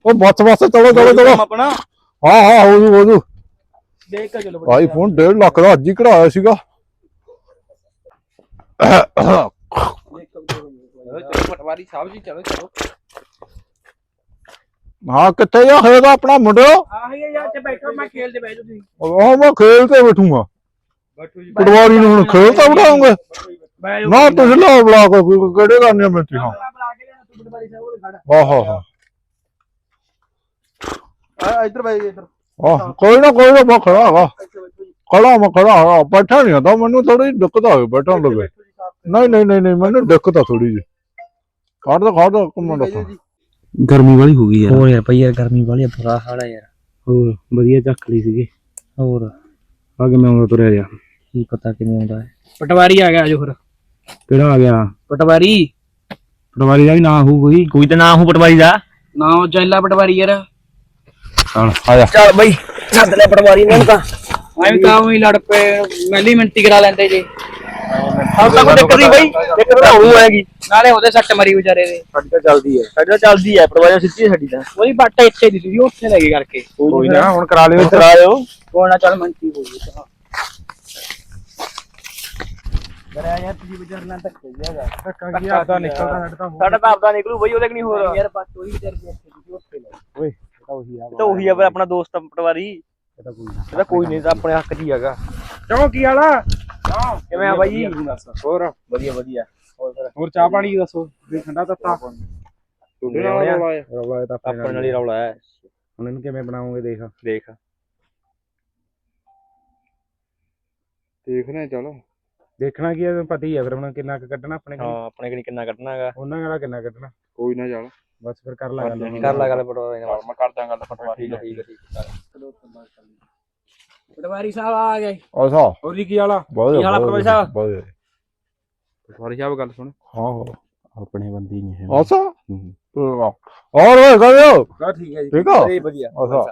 ਉਹ ਬੱਸ ਬੱਸ ਚਲੋ ਚਲੋ ਚਲੋ। ਆਪਣਾ। ਹਾਂ ਹਾਂ ਹੋ ਜੂ ਹੋ ਜੂ। ਦੇਖ ਕੇ ਚਲੋ ਆਈਫੋਨ 1.5 ਲੱਖ ਦਾ ਅੱਜ ਹੀ ਕਢਾਇਆ ਸੀਗਾ। ਪਟਵਾਰੀ ਸਾਹਿਬ ਜੀ ਚਲੋ ਚਲੋ। ਹਾਂ ਕਿੱਥੇ ਜਾ ਹੋਏਗਾ ਆਪਣਾ ਮੁੰਡਿਓ? ਆਹੀ ਯਾਰ ਇੱਥੇ ਬੈਠੋ ਮੈਂ ਖੇਲ ਤੇ ਬਹਿ ਜਾ ਤੁਸੀਂ। ਉਹ ਮੈਂ ਖੇਲ ਤੇ ਬੈਠੂਗਾ। ਬੈਠੋ ਪਟਵਾਰੀ ਨੂੰ ਹੁਣ ਖੇਲ ਤਾਂ ਜਾਓ ਨਾ ਤੁਸੀਂ ਲਾਓ ਬੁਲਾ ਕੇ ਕਿਹੜੇ ਕਰਨੇ ਮੈਂ ਹਾਂ ਤੂੰ ਪਟਵਾਰੀ ਸਾਹਿਬ ਕੋਲ ਖੜਾ। ਆਹ ਹਾਂ ਹਾਂ ਆ ਇੱਧਰ ਬਾਈ ਇੱਧਰ। ਆਹ ਕੋਈ ਨਾ ਕੋਈ ਨਾ ਮੈਂ ਖੜਾ ਹੈਗਾ ਖੜਾ ਮੈਂ ਖੜਾ ਹੈਗਾ ਬੈਠਾ ਨਹੀਂ ਆਂਦਾ ਮੈਨੂੰ ਥੋੜੀ ਦਿੱਕਤ ਆ ਗਈ ਬੈਠਣ ਲੱਗੇ। ਨਹੀਂ ਨਹੀਂ ਨਹੀਂ ਨਹੀਂ ਮੈਨੂੰ ਦਿੱਕਤ ਆ ਥੋੜੀ ਜੀ ਕੱਢ ਦੋ ਕੱਢ ਦੋ ਕਮਨ ਦੱਸੋ ਗਰਮੀ ਵਾਲੀ ਹੋ ਗਈ ਯਾਰ। ਹੋਰ ਯਾਰ ਭਈ ਯਾਰ ਗਰਮੀ ਵਾਲੀ ਬੁਰਾ ਹਾਲ ਆ ਯਾਰ। ਹੋਰ ਵਧੀਆ ਚੱਕ ਲਈ ਸੀਗੇ। ਹੋਰ। ਆ ਕੇ ਮੈਂ ਆਉਂਦਾ ਤੁਰਿਆ ਜਾ ਕੀ ਪਤਾ ਕਿਵੇਂ ਆਉਂਦਾ ਹੈ। ਪਟਵਾਰੀ ਆ ਗਿਆ ਆਜੋ ਫਿਰ ਕਿਹੜਾ ਆ ਗਿਆ? ਪਟਵਾਰੀ। ਪਟਵਾਰੀ ਦਾ ਵੀ ਨਾਂ ਹੋਊ ਕੋਈ। ਕੋਈ ਤਾਂ ਨਾ ਹੋ ਪਟਵਾਰੀ ਦਾ। ਨਾ ਉਹ ਜੈਲਾ ਪਟਵਾਰੀ ਯਾਰ। ਚੱਲ ਆ ਜਾ। ਚੱਲ ਬਈ ਸੱਦ ਲੈ ਪਟਵਾਰੀ ਇਹਨਾਂ ਨੂੰ ਤਾਂ। ਐਵੇਂ ਤਾਂ ਉਹੀ ਲੜ ਪਏ ਮੈਲੀ ਮਿੰਟੀ ਕਰਾ ਲੈਂਦੇ ਜੀ। ਹਾਂ ਤਾਂ ਕੋਈ ਦਿੱਕਤ ਨਹੀਂ ਬਈ ਦਿੱਕਤ ਤਾਂ ਹੋਊ ਆਏਗੀ ਨਾਲੇ ਉਹਦੇ ਸੱਟ ਮਰੀ ਵਿਚਾਰੇ ਦੇ। ਸਾਡੀ ਤਾਂ ਚੱਲਦੀ ਹੈ। ਸਾਡੀ ਤਾਂ ਚੱਲਦੀ ਹੈ ਪਟਵਾਰੀ ਸਿੱਧੀ ਹੈ ਸਾਡੀ ਤਾਂ। ਉਹਦੀ ਬੱਟ ਇੱਥੇ ਦੀ ਸੀ ਉੱਥੇ ਲੈ ਕੇ ਕਰਕੇ। ਕੋਈ ਨਾ ਹੁਣ ਕਰਾ ਲਿਓ ਚਲਾ ਲਿਓ। ਕੋਈ ਨਾ ਚੱਲ ਮੰਤੀ ਬੋਲੀ ਤਾਂ ਕਰਿਆ ਯਾਰ ਤੁਸੀਂ ਵਿਚਾਰ ਨਾਲ ਧੱਕੇ ਜਿਆਗਾ ਧੱਕਾ ਕੀ ਆਪਦਾ ਨਿਕਲਦਾ ਸਾਡਾ ਤਾਂ ਸਾਡਾ ਤਾਂ ਆਪਦਾ ਨਿਕਲੂ ਬਈ ਉਹਦੇ ਕਿ ਨਹੀਂ ਹੋਰ? ਯਾਰ ਬੱਟ ਉਹੀ ਵਿਚਾਰ ਦੀ ਇੱਥੇ ਦੀ ਉੱਥੇ ਲੈ ਓਏ। ਇਹ ਤਾਂ ਉਹੀ ਆ ਇਹ ਤਾਂ ਉਹੀ ਆ ਪਰ ਆਪਣਾ ਦੋਸਤ ਆ ਪਟਵਾਰੀ। ਇਹ ਤਾਂ ਕੋਈ ਇਹ ਤਾਂ ਕੋਈ ਨਹੀਂ ਤਾਂ ਆਪਣੇ ਹੱਕ 'ਚ ਹੀ ਹੈਗਾ। ਕਿਉਂ ਕੀ ਹਾਲਾ ਕਿਵੇਂ ਆ ਬਾਈ? ਹੋਰ? ਵਧੀਆ ਵਧੀਆ। ਹੋਰ ਚਾਹ ਪਾਣੀ ਦੱਸੋ? ਵੀ ਠੰਡਾ ਤੱਤਾ ਤੁਹਾਡੇ ਨਾਲ ਰੌਲਾ ਹੈ ਰੌਲਾ ਇਹ ਤਾਂ ਆਪਣੇ ਨਾਲ ਹੀ। ਰੌਲਾ ਹੈ ਹੁਣ ਇਹਨੂੰ ਕਿਵੇਂ ਬਣਾਉਂਗੇ ਦੇਖ? ਦੇਖ। ਦੇਖਦੇ ਚਲੋ। ਦੇਖਣਾ ਕੀ ਹੈ ਤੈਨੂੰ ਪਤਾ ਹੀ ਹੈ ਫਿਰ ਹੁਣ ਕਿੰਨਾ ਕੁ ਕੱਢਣਾ ਆਪਣੇ ਕੋਲ। ਹਾਂ ਆਪਣੇ ਕਿ ਕਿੰਨਾ ਕੱਢਣਾ ਹੈਗਾ। ਉਹਨਾਂ ਨਾਲ ਕਿੰਨਾ ਕੱਢਣਾ। ਕੋਈ ਨਾ ਚੱਲ। ਬਸ ਫਿਰ ਕਰ ਲਾ ਗੱਲ ਕਰ ਲਾ ਗੱਲ ਪਟਵਾਰੀ ਨਾਲ। ਮੈਂ ਕਰਦਾ ਗੱਲ ਪਟਵਾਰੀ ਠੀਕ ਹੈ ਠੀਕ ਹੈ ਠੀਕ ਪਟਵਾਰੀ ਸਾਹਿਬ ਆ ਗਏ। ਅੱਛਾ ਹੋਰ ਜੀ ਕੀ ਹਾਲਾ ਬਹੁਤ ਕੀ ਹਾਲ ਆ ਪਟਵਾਰੀ ਸਾਹਿਬ? ਬਹੁਤ ਪਟਵਾਰੀ ਸਾਹਿਬ ਗੱਲ ਸੁਣ। ਹਾਂ ਹਾਂ। ਆਪਣੇ ਬੰਦੀ ਨਹੀਂ ਹੈ। ਅੱਛਾ? ਹੋਰ ਓਏ ਕਰਿਓ ਹਾਂ ਠੀਕ ਹੈ ਜੀ। ਠੀਕ ਆ? ਵਧੀਆ, ਅੱਛਾ।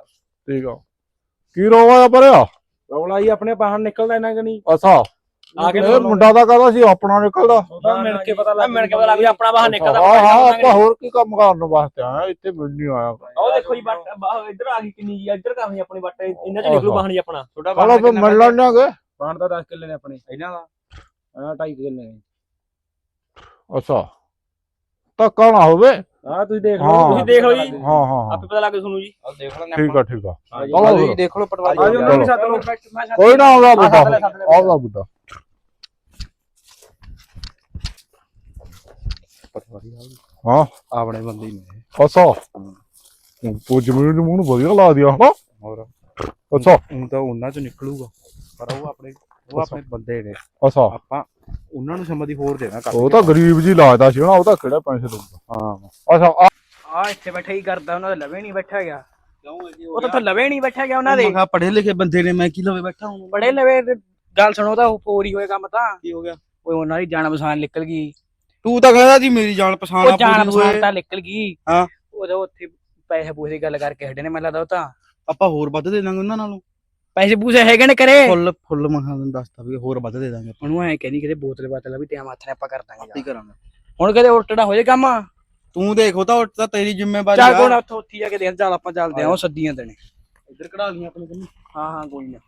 ਠੀਕ ਆ। ਕੀ ਰੋਵਾ ਪਰਿਆ ਰੌਲਾ ਹੀ ਆਪਣੇ ਬਾਹਰ ਨਿਕਲਦਾ ਇਹਨਾਂ ਕਿ ਨਹੀਂ। ਅੱਛਾ। ਆ ਕੇ ਇਹ ਮੁੰਡਾ ਦਾ ਕਹਦਾ ਸੀ ਆਪਣਾ ਨਿਕਲਦਾ। ਉਹਦਾ ਮਿਲ ਕੇ ਪਤਾ ਲੱਗ ਮਿਲ ਕੇ ਪਤਾ ਲੱਗ ਗਿਆ ਆਪਣਾ ਬਾਹਰ ਨਿਕਲਦਾ ਹਾਂ ਹਾਂ ਆਪਾਂ ਹੋਰ ਕੀ ਕੰਮ ਕਰਨ ਵਾਸਤੇ ਆਇਆ? ਇੱਥੇ ਮਿਲ ਨਹੀਂ ਆਇਆ। ਉਹ ਦੇਖੋ ਜੀ ਬੱਟ ਬਾਹਰ ਇੱਧਰ ਆ ਗਈ ਕਿੰਨੀ ਜੀ ਇੱਧਰ ਕਾਹੀ ਆਪਣੀ ਬੱਟ ਇਹਨਾਂ ਚ ਨਿਕਲੂ ਬਾਹਰ ਜੀ ਆਪਣਾ। ਤੁਹਾਡਾ ਚਲੋ ਫਿਰ ਮਿਲ ਲੈਣਾਗੇ ਬਾਹਰ ਦਾ 10 ਕਿੱਲੇ ਨੇ ਆਪਣੇ ਇਹਨਾਂ ਦਾ। ਹਾਂ 2.5 ਕਿੱਲੇ ਨੇ। ਅੱਛਾ। ਧੱਕਾ ਨਾ ਹੋਵੇ। ਹਾਂ ਤੁਸੀਂ ਦੇਖ। ਲਓ। ਤੁਸੀਂ ਦੇਖ ਲਓ ਜੀ। ਹਾਂ ਹਾਂ। ਆਪੇ ਪਤਾ ਲੱਗ ਤੁਹਾਨੂੰ ਜੀ। ਦੇਖ ਲੈਣੇ ਠੀਕ ਆ ਠੀਕ ਆ। ਚਲੋ ਚਲੋ। ਦੇਖ ਲਓ ਪਟਵਾਰੀ ਆ ਚਲੋ। ਕੋਈ ਨਾ ਆਉਂਦਾ ਬੁੱਢਾ ਸੱਦ ਲੈ, ਸੱਦ ਲੈ। ਆਉਂਦਾ ਬੁੱਢਾ ਹਾਂ। ਆਪਣੇ ਬੰਦੇ ਹੀ ਨੇ। ਅੱਛਾ। ਉਹ ਜ਼ਮੀਨ ਨੂੰ ਮੂੰਹ ਨੂੰ ਵਧੀਆ ਲਾ ਦਿਆ ਹਨਾ ਹੋਰ? ਅੱਛਾ। ਉਹ ਤਾਂ ਉਹਨਾਂ ਚੋਂ ਨਿਕਲੂਗਾ। ਪਰ ਉਹ ਆਪਣੇ ਉਹ ਆਪਣੇ ਬੰਦੇ ਨੇ। ਅੱਛਾ। ਆਪਾਂ ਉਹਨਾਂ ਨੂੰ ਸਮਝੀ ਹੋਰ ਦੇਣਾ ਕਰ ਉਹ ਤਾਂ ਗਰੀਬ ਜੀ ਲਾਜਦਾ ਸੀ ਨਾ ਉਹ ਤਾਂ ਕਿਹੜਾ ਪੈਸੇ ਦਊਗਾ? ਹਾਂ। ਅੱਛਾ ਆ- ਆ ਇੱਥੇ ਬੈਠਾ ਹੀ ਕਰਦਾ ਉਹਨਾਂ ਦੇ ਲਵੇ ਨਹੀਂ ਬੈਠਾ ਗਿਆ। ਉਹ ਤਾਂ ਉੱਥੇ ਲਵੇ ਨਹੀਂ ਬੈਠਾ ਗਿਆ ਉਹਨਾਂ ਦੇ। ਮੈਂ ਕਿਹਾ ਪੜ੍ਹੇ ਲਿਖੇ ਬੰਦੇ ਨੇ ਮੈਂ ਕੀ ਲਵੇ ਬੈਠਾ ਹੂੰ ਬੜੇ ਲਵੇ ਗੱਲ ਸੁਣੋ ਤਾਂ ਹੋਏ ਕੰਮ ਤਾਂ। ਕੀ ਹੋ ਗਿਆ? ਓਏ ਉਹਨਾਂ ਦੀ ਜਾਨ ਬਸਾਨ ਨਿਕਲ ਗਈ। ਤੂੰ ਤਾਂ ਕਹਿੰਦਾ ਜੀ ਮੇਰੀ ਜਾਣ ਪਛਾਣ ਉਹ ਪੂਰੀ ਬਸਾਨ ਹੋਏ ਤਾਂ ਨਿਕਲ ਗਈ। ਹਾਂ। ਉਹਦੇ ਉੱਥੇ ਪੈਸੇ ਪੂਸੇ ਗੱਲ ਕਰਕੇ ਹਟੇ ਨੇ ਮੈਨੂੰ ਲੱਗਦਾ ਉਹ ਤਾਂ। ਆਪਾਂ ਹੋਰ ਵੱਧ ਦੇ ਦਾਂਗੇ ਉਹਨਾਂ ਨਾਲੋਂ। ਪੈਸੇ ਪੂਸੇ ਹੈਗੇ ਨੇ ਕਰੇ ਫੁੱਲ ਫੁੱਲ ਮਖਾਂ ਨੂੰ ਦੱਸਦਾ ਵੀ ਹੋਰ ਵੱਧ ਦੇ ਦਾਂਗੇ ਆਪਾਂ। ਉਹਨੂੰ ਐ ਕਹਿੰਦੀ ਕਿਤੇ ਬੋਤਲ ਬਾਤਲ ਵੀ ਟਾਈਮ ਹੱਥ ਨੇ ਆਪਾਂ ਕਰ ਦਾਂਗੇ ਕੀ ਕਰਾਂਗੇ। ਹੁਣ ਕਦੇ ਉਲਟਣਾ ਹੋ ਜੇ ਕੰਮ? ਤੂੰ ਦੇਖੋ ਤਾਂ ਉਹ ਤਾਂ ਤੇਰੀ ਜ਼ਿੰਮੇਵਾਰੀ ਚੱਲ ਕੋਣ ਉੱਥੋਂ ਉੱਥੀ ਜਾ ਕੇ ਦੇਖ ਚੱਲ ਆਪਾਂ ਚੱਲਦੇ ਆ ਉਹ ਸੱਦੀਆਂ ਦੇਣੇ ਇੱਧਰ ਕਢਾ ਲਈਆਂ ਆਪਣੇ ਕੰਨੀ। ਹਾਂ ਹਾਂ ਕੋਈ ਨਾ।